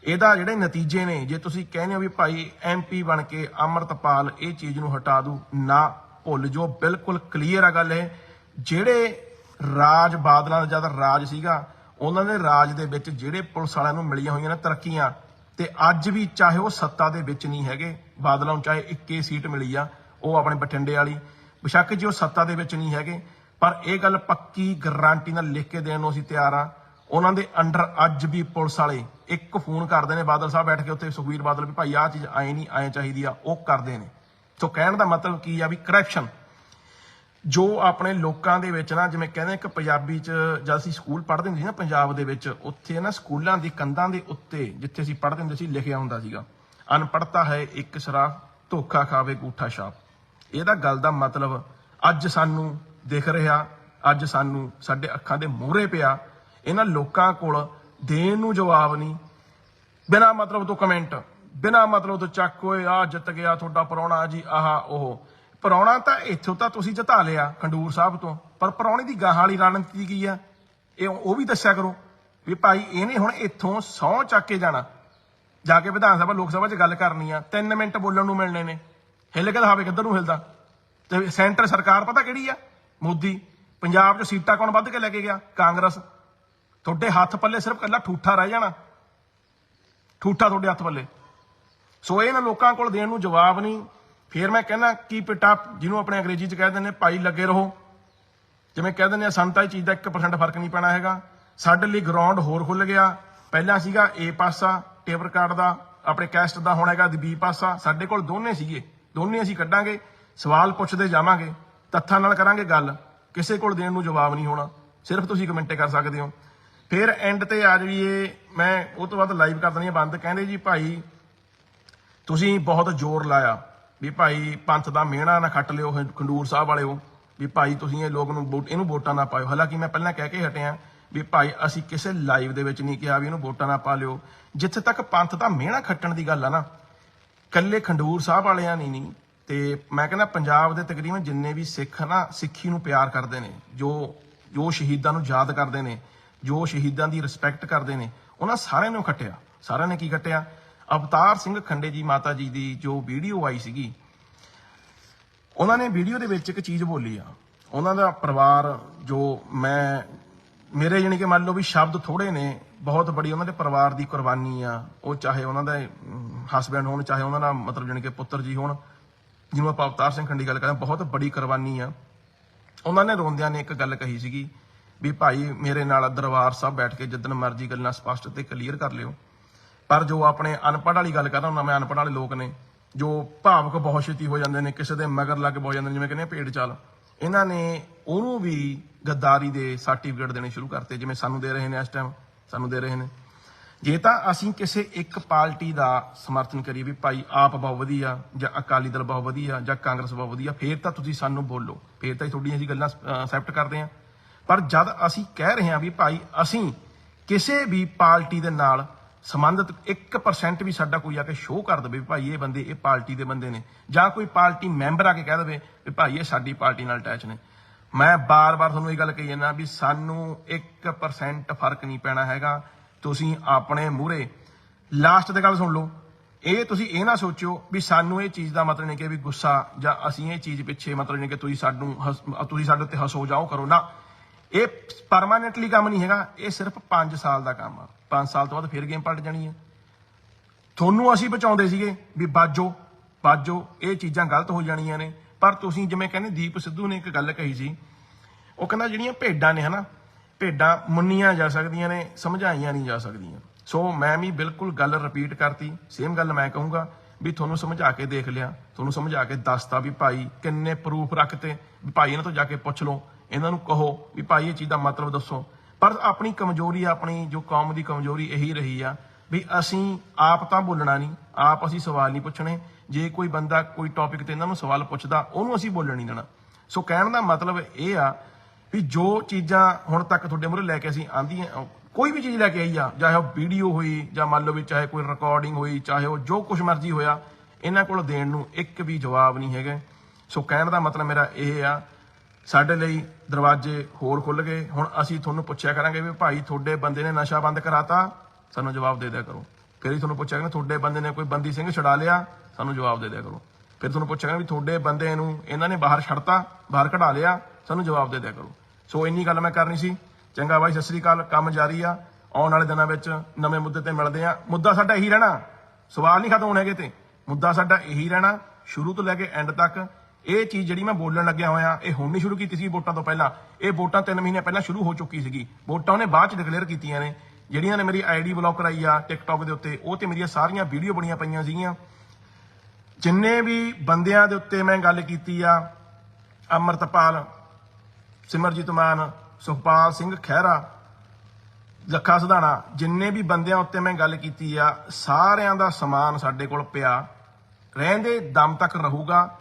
ਇਹਦਾ ਜਿਹੜੇ ਨਤੀਜੇ ਨੇ, ਜੇ ਤੁਸੀਂ ਕਹਿੰਦੇ ਹੋ ਵੀ ਭਾਈ ਐਮਪੀ ਬਣ ਕੇ ਅਮਰਤਪਾਲ ਇਹ ਚੀਜ਼ ਨੂੰ ਹਟਾ ਦੂ, ਨਾ ਭੁੱਲ ਜੋ ਬਿਲਕੁਲ ਕਲੀਅਰ ਆ ਗੱਲ ਇਹ। ਜਿਹੜੇ ਰਾਜ ਬਾਦਲਾਂ ਦਾ ਜਦ ਰਾਜ ਸੀਗਾ, ਉਹਨਾਂ ਦੇ ਰਾਜ ਦੇ ਵਿੱਚ ਜਿਹੜੇ ਪੁਲਿਸ ਵਾਲਿਆਂ ਨੂੰ ਮਿਲੀਆਂ ਹੋਈਆਂ ਨੇ ਤਰੱਕੀਆਂ ਤੇ ਅੱਜ ਵੀ ਚਾਹੇ ਉਹ ਸੱਤਾ ਦੇ ਵਿੱਚ ਨਹੀਂ ਹੈਗੇ, ਬਾਦਲਾਂ ਨੂੰ ਚਾਹੇ ਇੱਕੇ ਸੀਟ ਮਿਲੀ ਆ, ਉਹ ਆਪਣੇ ਬਠਿੰਡੇ ਵਾਲੀ। ਬੇਸ਼ੱਕ ਜੀ ਉਹ ਸੱਤਾ ਦੇ ਵਿੱਚ ਨਹੀਂ ਹੈਗੇ, ਪਰ ਇਹ ਗੱਲ ਪੱਕੀ ਗਾਰੰਟੀ ਨਾਲ ਲਿਖ ਕੇ ਦੇਣ ਨੂੰ ਅਸੀਂ ਤਿਆਰ ਆ। ਉਹਨਾਂ ਦੇ ਅੰਡਰ ਅੱਜ ਵੀ ਪੁਲਿਸ ਵਾਲੇ ਇੱਕ ਫੋਨ ਕਰਦੇ ਨੇ, ਬਾਦਲ ਸਾਹਿਬ ਬੈਠ ਕੇ ਉੱਥੇ ਸੁਖਵੀਰ ਬਾਦਲ ਵੀ ਭਾਈ ਆਹ ਚੀਜ਼ ਆਏ ਨਹੀਂ, ਆਏ ਚਾਹੀਦੀ ਆ, ਉਹ ਕਰਦੇ ਨੇ। ਸੋ ਕਹਿਣ ਦਾ ਮਤਲਬ ਕੀ ਆ ਵੀ ਕਰੈਕਸ਼ਨ ਜੋ ਆਪਣੇ ਲੋਕਾਂ ਦੇ ਵਿੱਚ ਨਾ, ਜਿਵੇਂ ਕਹਿੰਦੇ ਇੱਕ ਪੰਜਾਬੀ ਚ ਜਦ ਅਸੀਂ ਸਕੂਲ ਪੜ੍ਹਦੇ ਹੁੰਦੇ ਸੀ ਨਾ, ਪੰਜਾਬ ਦੇ ਵਿੱਚ, ਉੱਥੇ ਨਾ ਸਕੂਲਾਂ ਦੀ ਕੰਧਾਂ ਦੇ ਉੱਤੇ ਜਿੱਥੇ ਅਸੀਂ ਪੜ੍ਹਦੇ ਹੁੰਦੇ ਸੀ, ਲਿਖਿਆ ਹੁੰਦਾ ਸੀਗਾ ਅਨਪੜਤਾ ਹੈ ਇੱਕ ਸਰਾਫ ਧੋਖਾ ਖਾਵੇ ਗੂਠਾ ਛਾਪ। ਇਹਦਾ ਗੱਲ ਦਾ ਮਤਲਬ, ਅੱਜ ਸਾਨੂੰ ਦਿਖ ਰਿਹਾ, ਅੱਜ ਸਾਨੂੰ ਸਾਡੇ ਅੱਖਾਂ ਦੇ ਮੂਹਰੇ ਪਿਆ, ਇਹਨਾਂ ਲੋਕਾਂ ਕੋਲ ਦੇਣ ਨੂੰ ਜਵਾਬ ਨਹੀਂ। ਬਿਨਾ ਮਤਲਬ ਤੋਂ ਕਮੈਂਟ, ਬਿਨਾ ਮਤਲਬ ਤੋਂ ਚੱਕ ਹੋਏ ਆ ਜਿੱਤ ਗਿਆ ਤੁਹਾਡਾ ਪਰੌਣਾ ਜੀ, ਆਹ ਉਹ। ਪਰੌਣਾ ਤਾਂ ਇੱਥੋਂ ਤਾਂ ਤੁਸੀਂ ਜਿਤਾ ਲਿਆ ਖੰਡੂਰ ਸਾਹਿਬ ਤੋਂ। ਪਰ ਪਰੌਣੇ ਦੀ ਗਾਹਾਂ ਵਾਲੀ ਰਣਨੀਤੀ ਕੀ ਆ? ਇਹ ਉਹ ਵੀ ਦੱਸਿਆ ਕਰੋ ਵੀ ਭਾਈ ਇਹਨੇ ਹੁਣ ਇੱਥੋਂ ਸਹੁੰ ਚੱਕ ਕੇ ਜਾਣਾ। ਜਾ ਕੇ ਵਿਧਾਨ ਸਭਾ, ਲੋਕ ਸਭਾ 'ਚ ਗੱਲ ਕਰਨੀ ਆ। 3 ਮਿੰਟ ਬੋਲਣ ਨੂੰ ਮਿਲਣੇ ਨੇ। ਹਿੱਲ ਕੇ ਦਿਖਾਵੇ ਕਿੱਧਰ ਨੂੰ ਹਿਲਦਾ। ਤੇ ਸੈਂਟਰ ਸਰਕਾਰ ਪਤਾ ਕਿਹੜੀ ਆ? ਮੋਦੀ। ਪੰਜਾਬ 'ਚ ਸੀਟਾਂ ਕੌਣ ਵੱਧ ਕੇ ਲੈ ਕੇ ਗਿਆ? ਕਾਂਗਰਸ। ਤੁਹਾਡੇ ਹੱਥ ਪੱਲੇ ਸਿਰਫ ਕੱਲਾ ਠੂਠਾ ਰਹਿ ਜਾਣਾ। ਠੂਠਾ ਤੁਹਾਡੇ ਹੱਥ ਪੱਲੇ। ਸੋ ਇਹਨਾਂ ਲੋਕਾਂ ਕੋਲ ਦੇਣ ਨੂੰ ਜਵਾਬ ਨਹੀਂ। ਫਿਰ ਮੈਂ ਕਹਿੰਦਾ ਕੀਪ ਇਟ ਜਿਹਨੂੰ ਆਪਣੇ ਅੰਗਰੇਜ਼ੀ ਚ ਕਹਿ ਦਿੰਦੇ ਨੇ, ਭਾਈ ਲੱਗੇ ਰਹੋ। ਜਿਵੇਂ ਕਹਿ ਦਿੰਦੇ ਆ, ਸਾਨੂੰ ਤਾਂ ਇਹ ਚੀਜ਼ ਦਾ 1% ਫ਼ਰਕ ਨਹੀਂ ਪੈਣਾ ਹੈਗਾ। ਸਾਡੇ ਲਈ ਗਰਾਊਂਡ ਹੋਰ ਖੁੱਲ ਗਿਆ। ਪਹਿਲਾਂ ਸੀਗਾ ਏ ਪਾਸਾ ਟੇਬਰ ਕਾਰਡ ਦਾ, ਆਪਣੇ ਕੈਸਟ ਦਾ ਹੋਣਾ ਹੈਗਾ ਬੀ ਪਾਸਾ। ਸਾਡੇ ਕੋਲ ਦੋਨੇ ਸੀਗੇ। ਦੋਨੇ ਅਸੀਂ ਕੱਢਾਂਗੇ, ਸਵਾਲ ਪੁੱਛਦੇ ਜਾਵਾਂਗੇ, ਤੱਥਾਂ ਨਾਲ ਕਰਾਂਗੇ ਗੱਲ। ਕਿਸੇ ਕੋਲ ਦੇਣ ਨੂੰ ਜਵਾਬ ਨਹੀਂ ਹੋਣਾ। ਸਿਰਫ ਤੁਸੀਂ ਕਮੈਂਟੇ ਕਰ ਸਕਦੇ ਹੋ। ਫਿਰ ਐਂਡ ਤੇ ਆ ਜਾਈਏ ਮੈਂ ਉਹ ਤੋਂ ਬਾਅਦ ਲਾਈਵ ਕਰ ਦੇਣੀ ਆ ਬੰਦ। ਕਹਿੰਦੇ ਜੀ ਭਾਈ, ਤੁਸੀਂ ਬਹੁਤ ਜ਼ੋਰ ਲਾਇਆ। ਵੀ ਭਾਈ ਪੰਥ ਦਾ ਮਿਹਣਾ ਨਾ ਖੱਟ ਲਿਓ ਖੰਡੂਰ ਸਾਹਿਬ ਵਾਲਿਓ। ਵੀ ਭਾਈ ਤੁਸੀਂ ਇਹ ਲੋਕ ਨੂੰ ਵੋਟ ਇਹਨੂੰ ਵੋਟਾਂ ਨਾ ਪਾਇਓ। ਹਾਲਾਂਕਿ ਮੈਂ ਪਹਿਲਾਂ ਕਹਿ ਕੇ ਹਟਿਆ ਵੀ ਭਾਈ ਅਸੀਂ ਕਿਸੇ ਲਾਈਵ ਦੇ ਵਿੱਚ ਨਹੀਂ ਕਿਹਾ ਵੀ ਇਹਨੂੰ ਵੋਟਾਂ ਨਾ ਪਾ ਲਿਓ। ਜਿੱਥੇ ਤੱਕ ਪੰਥ ਦਾ ਮਿਹਣਾ ਖੱਟਣ ਦੀ ਗੱਲ ਆ ਨਾ ਕੱਲੇ ਖੰਡੂਰ ਸਾਹਿਬ ਵਾਲਿਆਂ ਨਹੀਂ ਨਹੀਂ, ਤੇ ਮੈਂ ਕਹਿੰਦਾ ਪੰਜਾਬ ਦੇ ਤਕਰੀਬਨ ਜਿੰਨੇ ਵੀ ਸਿੱਖ ਨਾ, ਸਿੱਖੀ ਨੂੰ ਪਿਆਰ ਕਰਦੇ ਨੇ, ਜੋ ਜੋ ਸ਼ਹੀਦਾਂ ਨੂੰ ਯਾਦ ਕਰਦੇ ਨੇ, ਜੋ ਸ਼ਹੀਦਾਂ ਦੀ ਰਿਸਪੈਕਟ ਕਰਦੇ ਨੇ, ਉਹਨਾਂ ਸਾਰਿਆਂ ਨੂੰ ਖੱਟਿਆ। ਸਾਰਿਆਂ ਨੇ ਕੀ ਖੱਟਿਆ? ਅਵਤਾਰ ਸਿੰਘ ਖੰਡੇ ਜੀ ਮਾਤਾ ਜੀ ਦੀ ਜੋ ਵੀਡੀਓ ਆਈ ਸੀਗੀ ਉਹਨਾਂ ਨੇ ਵੀਡੀਓ ਦੇ ਵਿੱਚ ਇੱਕ ਚੀਜ਼ ਬੋਲੀ ਆ। ਉਹਨਾਂ ਦਾ ਪਰਿਵਾਰ ਜੋ ਮੈਂ ਮੇਰੇ ਜਾਣੀ ਕਿ ਮੰਨ ਲਓ ਵੀ ਸ਼ਬਦ ਥੋੜੇ ਨੇ ਬਹੁਤ ਬੜੀ ਉਹਨਾਂ ਦੇ ਪਰਿਵਾਰ ਦੀ ਕੁਰਬਾਨੀ ਆ। ਉਹ ਚਾਹੇ ਉਹਨਾਂ ਦੇ ਹਸਬੰਡ ਹੋਣ ਚਾਹੇ ਉਹਨਾਂ ਦਾ ਮਤਲਬ ਜਾਣੀ ਕਿ ਪੁੱਤਰ ਜੀ ਹੋਣ ਜਿਹਨੂੰ ਆਪਾਂ ਅਵਤਾਰ ਸਿੰਘ ਖੰਡੀ ਗੱਲ ਕਰਦੇ ਹਾਂ, ਬਹੁਤ ਬੜੀ ਕੁਰਬਾਨੀ ਆ। ਉਹਨਾਂ ਨੇ ਰੋਂਦਿਆਂ ਨੇ ਇੱਕ ਗੱਲ ਕਹੀ ਸੀਗੀ ਵੀ ਭਾਈ ਮੇਰੇ ਨਾਲ ਦਰਬਾਰ ਸਾਹਿਬ ਬੈਠ ਕੇ ਜਿੱਦਣ ਮਰਜ਼ੀ ਗੱਲਾਂ ਸਪਸ਼ਟ ਤੇ ਕਲੀਅਰ ਕਰ ਲਿਓ। ਪਰ ਜੋ ਆਪਣੇ ਅਨਪੜ੍ਹ ਵਾਲੀ ਗੱਲ ਕਰਦਾ ਹੁੰਦਾ, ਮੈਂ ਅਨਪੜ੍ਹ ਵਾਲੇ ਲੋਕ ਨੇ, ਜੋ ਭਾਵਕ ਬਹੁਤ ਛੇਤੀ ਹੋ ਜਾਂਦੇ ਨੇ, ਕਿਸੇ ਦੇ ਮਗਰ ਲੱਗ ਬੋ ਜਾਂਦੇ ਨੇ, ਜਿਵੇਂ ਕਹਿੰਦੇ ਆ ਚਾਲ। ਇਹਨਾਂ ਨੇ ਉਹਨੂੰ ਵੀ ਗੱਦਾਰੀ ਦੇ ਸਰਟੀਫਿਕੇਟ ਦੇਣੇ ਸ਼ੁਰੂ ਕਰਤੇ, ਜਿਵੇਂ ਸਾਨੂੰ ਦੇ ਰਹੇ ਨੇ ਇਸ ਟਾਈਮ ਸਾਨੂੰ ਦੇ ਰਹੇ ਨੇ। ਜੇ ਤਾਂ ਅਸੀਂ ਕਿਸੇ ਇੱਕ ਪਾਰਟੀ ਦਾ ਸਮਰਥਨ ਕਰੀਏ ਵੀ ਭਾਈ ਆਪ ਬਹੁਤ ਵਧੀਆ, ਜਾਂ ਅਕਾਲੀ ਦਲ ਬਹੁਤ ਵਧੀਆ, ਜਾਂ ਕਾਂਗਰਸ ਬਹੁਤ ਵਧੀਆ, ਫੇਰ ਤਾਂ ਤੁਸੀਂ ਸਾਨੂੰ ਬੋਲੋ। ਫੇਰ ਤਾਂ ਤੁਹਾਡੀਆਂ ਅਸੀਂ ਗੱਲਾਂ ਅਕਸੈਪਟ ਕਰਦੇ ਹਾਂ। ਪਰ ਜਦ ਅਸੀਂ ਕਹਿ ਰਹੇ ਹਾਂ ਵੀ ਭਾਈ ਅਸੀਂ ਕਿਸੇ ਵੀ ਪਾਰਟੀ ਦੇ ਨਾਲ ਸੰਬੰਧਿਤ 1% ਵੀ ਸਾਡਾ ਕੋਈ ਆ ਕੇ ਸ਼ੋਅ ਕਰ ਦੇਵੇ ਵੀ ਭਾਈ ਇਹ ਬੰਦੇ, ਇਹ ਪਾਰਟੀ ਦੇ ਬੰਦੇ ਨੇ। ਜਾਂ ਕੋਈ ਪਾਰਟੀ ਮੈਂਬਰ ਆ ਕੇ ਕਹਿ ਦੇਵੇ ਵੀ ਭਾਈ ਇਹ ਸਾਡੀ ਪਾਰਟੀ ਨਾਲ ਅਟੈਚ ਨੇ। ਮੈਂ ਬਾਰ-ਬਾਰ ਤੁਹਾਨੂੰ ਇਹ ਗੱਲ ਕਹੀ ਜਾਂਦਾ ਵੀ ਸਾਨੂੰ 1% ਫ਼ਰਕ ਨਹੀਂ ਪੈਣਾ ਹੈਗਾ। ਤੁਸੀਂ ਆਪਣੇ ਮੂਹਰੇ ਲਾਸਟ ਤੇ ਗੱਲ ਸੁਣ ਲਓ। ਇਹ ਤੁਸੀਂ ਇਹ ਨਾ ਸੋਚਿਓ ਵੀ ਸਾਨੂੰ ਇਹ ਚੀਜ਼ ਦਾ ਮਤਲਬ ਨਹੀਂ ਕਿ ਵੀ ਗੁੱਸਾ ਜਾਂ ਅਸੀਂ ਇਹ ਚੀਜ਼ ਪਿੱਛੇ ਮਤਲਬ ਨਹੀਂ ਕਿ ਤੁਸੀਂ ਸਾਨੂੰ ਹੱਸ- ਤੁਸੀਂ ਸਾਡੇ ਉੱਤੇ ਹੱਸੋ ਜਾਓ ਕਰੋ। ਨਾ, ਇਹ ਪਰਮਾਨੈਂਟਲੀ ਕੰਮ ਨਹੀਂ ਹੈਗਾ। ਇਹ ਸਿਰਫ 5 ਸਾਲ ਦਾ ਕੰਮ ਆ। 5 ਸਾਲ ਤੋਂ ਬਾਅਦ ਫਿਰ ਗੇਮ ਪਲਟ ਜਾਣੀ ਹੈ। ਤੁਹਾਨੂੰ ਅਸੀਂ ਬਚਾਉਂਦੇ ਸੀਗੇ ਵੀ ਬਾਜੋ ਬਾਜੋ, ਇਹ ਚੀਜ਼ਾਂ ਗਲਤ ਹੋ ਜਾਣੀਆਂ ਨੇ। ਪਰ ਤੁਸੀਂ ਜਿਵੇਂ ਕਹਿੰਦੇ ਦੀਪ ਸਿੱਧੂ ਨੇ ਇੱਕ ਗੱਲ ਕਹੀ ਸੀ, ਉਹ ਕਹਿੰਦਾ ਜਿਹੜੀਆਂ ਭੇਡਾਂ ਨੇ ਹਨਾ, ਭੇਡਾਂ ਮੁੰਨੀਆਂ ਜਾ ਸਕਦੀਆਂ ਨੇ, ਸਮਝਾਈਆਂ ਨਹੀਂ ਜਾ ਸਕਦੀਆਂ। ਸੋ ਮੈਂ ਵੀ ਬਿਲਕੁਲ ਗੱਲ ਰਿਪੀਟ ਕਰਤੀ ਸੇਮ ਗੱਲ ਮੈਂ ਕਹੂੰਗਾ ਵੀ ਤੁਹਾਨੂੰ ਸਮਝਾ ਕੇ ਦੇਖ ਲਿਆ, ਤੁਹਾਨੂੰ ਸਮਝਾ ਕੇ ਦੱਸਤਾ ਵੀ ਭਾਈ ਕਿੰਨੇ ਪ੍ਰੂਫ ਰੱਖਤੇ, ਵੀ ਭਾਈ ਇਹਨਾਂ ਤੋਂ ਜਾ ਕੇ ਪੁੱਛ ਲਓ, ਇਹਨਾਂ ਨੂੰ ਕਹੋ ਵੀ ਭਾਈ ਇਹ ਚੀਜ਼ ਦਾ ਮਤਲਬ ਦੱਸੋ। ਪਰ ਆਪਣੀ ਕਮਜ਼ੋਰੀ, ਆਪਣੀ ਜੋ ਕੌਮ ਦੀ ਕਮਜ਼ੋਰੀ ਇਹੀ ਰਹੀ ਆ ਵੀ ਅਸੀਂ ਆਪ ਤਾਂ ਬੋਲਣਾ ਨਹੀਂ, ਆਪ ਅਸੀਂ ਸਵਾਲ ਨਹੀਂ ਪੁੱਛਣੇ। ਜੇ ਕੋਈ ਬੰਦਾ ਕੋਈ ਟੌਪਿਕ ਤੇ ਇਹਨਾਂ ਨੂੰ ਸਵਾਲ ਪੁੱਛਦਾ, ਉਹਨੂੰ ਅਸੀਂ ਬੋਲਣ ਨਹੀਂ ਦੇਣਾ। ਸੋ ਕਹਿਣ ਦਾ ਮਤਲਬ ਇਹ ਆ ਵੀ ਜੋ ਚੀਜ਼ਾਂ ਹੁਣ ਤੱਕ ਤੁਹਾਡੇ ਮੂਹਰੇ ਲੈ ਕੇ ਅਸੀਂ ਆਂਦੀਆਂ, ਕੋਈ ਵੀ ਚੀਜ਼ ਲੈ ਕੇ ਆਈ ਆ, ਚਾਹੇ ਉਹ ਵੀਡੀਓ ਹੋਈ ਜਾਂ ਮੰਨ ਲਓ ਵੀ ਚਾਹੇ ਕੋਈ ਰਿਕਾਰਡਿੰਗ ਹੋਈ, ਚਾਹੇ ਉਹ ਜੋ ਕੁਝ ਮਰਜ਼ੀ ਹੋਇਆ, ਇਹਨਾਂ ਕੋਲ ਦੇਣ ਨੂੰ ਇੱਕ ਵੀ ਜਵਾਬ ਨਹੀਂ ਹੈਗਾ। ਸੋ ਕਹਿਣ ਦਾ ਮਤਲਬ ਮੇਰਾ ਇਹ ਆ ਸਾਡੇ ਲਈ ਦਰਵਾਜ਼ੇ ਹੋਰ ਖੁੱਲ ਗਏ। ਹੁਣ ਅਸੀਂ ਤੁਹਾਨੂੰ ਪੁੱਛਿਆ ਕਰਾਂਗੇ ਵੀ ਭਾਈ ਤੁਹਾਡੇ ਬੰਦੇ ਨੇ ਨਸ਼ਾ ਬੰਦ ਕਰਾਤਾ, ਸਾਨੂੰ ਜਵਾਬ ਦੇ ਦਿਆ ਕਰੋ। ਫਿਰ ਹੀ ਤੁਹਾਨੂੰ ਪੁੱਛਿਆ ਕਰਾਂਗੇ, ਤੁਹਾਡੇ ਬੰਦੇ ਨੇ ਕੋਈ ਬੰਦੀ ਸਿੰਘ ਛਡਾ ਲਿਆ, ਸਾਨੂੰ ਜਵਾਬ ਦੇ ਦਿਆ ਕਰੋ। ਫਿਰ ਤੁਹਾਨੂੰ ਪੁੱਛਿਆ ਕਰਾਂਗੇ ਵੀ ਤੁਹਾਡੇ ਬੰਦੇ ਨੂੰ ਇਹਨਾਂ ਨੇ ਬਾਹਰ ਛੱਡਤਾ, ਬਾਹਰ ਕਢਾ ਲਿਆ, ਸਾਨੂੰ ਜਵਾਬ ਦੇ ਦਿਆ ਕਰੋ। ਸੋ ਇੰਨੀ ਗੱਲ ਮੈਂ ਕਰਨੀ ਸੀ। ਚੰਗਾ ਬਾਈ, ਸਤਿ ਸ੍ਰੀ ਅਕਾਲ, ਕੰਮ ਜਾਰੀ ਆ। ਆਉਣ ਵਾਲੇ ਦਿਨਾਂ ਵਿੱਚ ਨਵੇਂ ਮੁੱਦੇ ਤੇ ਮਿਲਦੇ ਆ। ਮੁੱਦਾ ਸਾਡਾ ਇਹੀ ਰਹਿਣਾ। ਸਵਾਲ ਨਹੀਂ ਖਤਮ ਹੋਣੇ ਹੈਗੇ ਤੇ ਮੁੱਦਾ ਸਾਡਾ ਇਹੀ ਰਹਿਣਾ। ਸ਼ੁਰੂ ਤੋਂ ਲੈ ਕੇ ਐਂਡ ਤੱਕ ਇਹ ਚੀਜ਼ ਜਿਹੜੀ ਮੈਂ ਬੋਲਣ ਲੱਗਿਆ ਹੋਇਆ, ਇਹ ਹੁਣ ਨਹੀਂ ਸ਼ੁਰੂ ਕੀਤੀ ਸੀ ਵੋਟਾਂ ਤੋਂ ਪਹਿਲਾਂ। ਇਹ ਵੋਟਾਂ 3 ਮਹੀਨੇ ਪਹਿਲਾਂ ਸ਼ੁਰੂ ਹੋ ਚੁੱਕੀ ਸੀਗੀ। ਵੋਟਾਂ ਉਹਨੇ ਬਾਅਦ ਚ ਡਿਕਲੇਅਰ ਕੀਤੀਆਂ ਨੇ। ਜਿਹੜੀਆਂ ਨੇ ਮੇਰੀ ਆਈਡੀ ਬਲੌਕ ਕਰਾਈ ਆ ਟਿਕਟੌਕ ਦੇ ਉੱਤੇ, ਉਹ ਤੇ ਮੇਰੀਆਂ ਸਾਰੀਆਂ ਵੀਡੀਓ ਬਣੀਆਂ ਪਈਆਂ ਸੀਗੀਆਂ। ਜਿੰਨੇ ਵੀ ਬੰਦਿਆਂ ਦੇ ਉੱਤੇ ਮੈਂ ਗੱਲ ਕੀਤੀ ਆ, ਅਮਰਤਪਾਲ, ਸਿਮਰਜੀਤ ਮਾਨ, ਸੁਖਪਾਲ ਸਿੰਘ ਖਹਿਰਾ, ਲੱਖਾ ਸਧਾਣਾ, ਜਿੰਨੇ ਵੀ ਬੰਦਿਆਂ ਉੱਤੇ ਮੈਂ ਗੱਲ ਕੀਤੀ ਆ, ਸਾਰਿਆਂ ਦਾ ਸਮਾਨ ਸਾਡੇ ਕੋਲ ਪਿਆ। ਰਹਿੰਦੇ ਦਮ ਤੱਕ ਰਹੂਗਾ।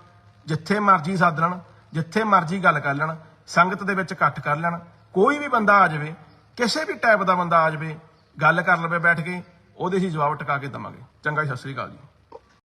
ਜਿੱਥੇ ਮਰਜ਼ੀ ਸੱਦ ਲੈਣ, ਜਿੱਥੇ ਮਰਜ਼ੀ ਗੱਲ ਕਰ ਲੈਣ, ਸੰਗਤ ਦੇ ਵਿੱਚ ਇਕੱਠ ਕਰ ਲੈਣ, ਕੋਈ ਵੀ ਬੰਦਾ ਆ ਜਾਵੇ, ਕਿਸੇ ਵੀ ਟਾਈਪ ਦਾ ਬੰਦਾ ਆ ਜਾਵੇ, ਗੱਲ ਕਰ ਲਵੇ ਬੈਠ ਕੇ, ਉਹਦੇ ਅਸੀਂ ਜਵਾਬ ਟਿਕਾ ਕੇ ਦਵਾਂਗੇ। ਚੰਗਾ ਜੀ, ਸਤਿ ਸ੍ਰੀ ਅਕਾਲ ਜੀ।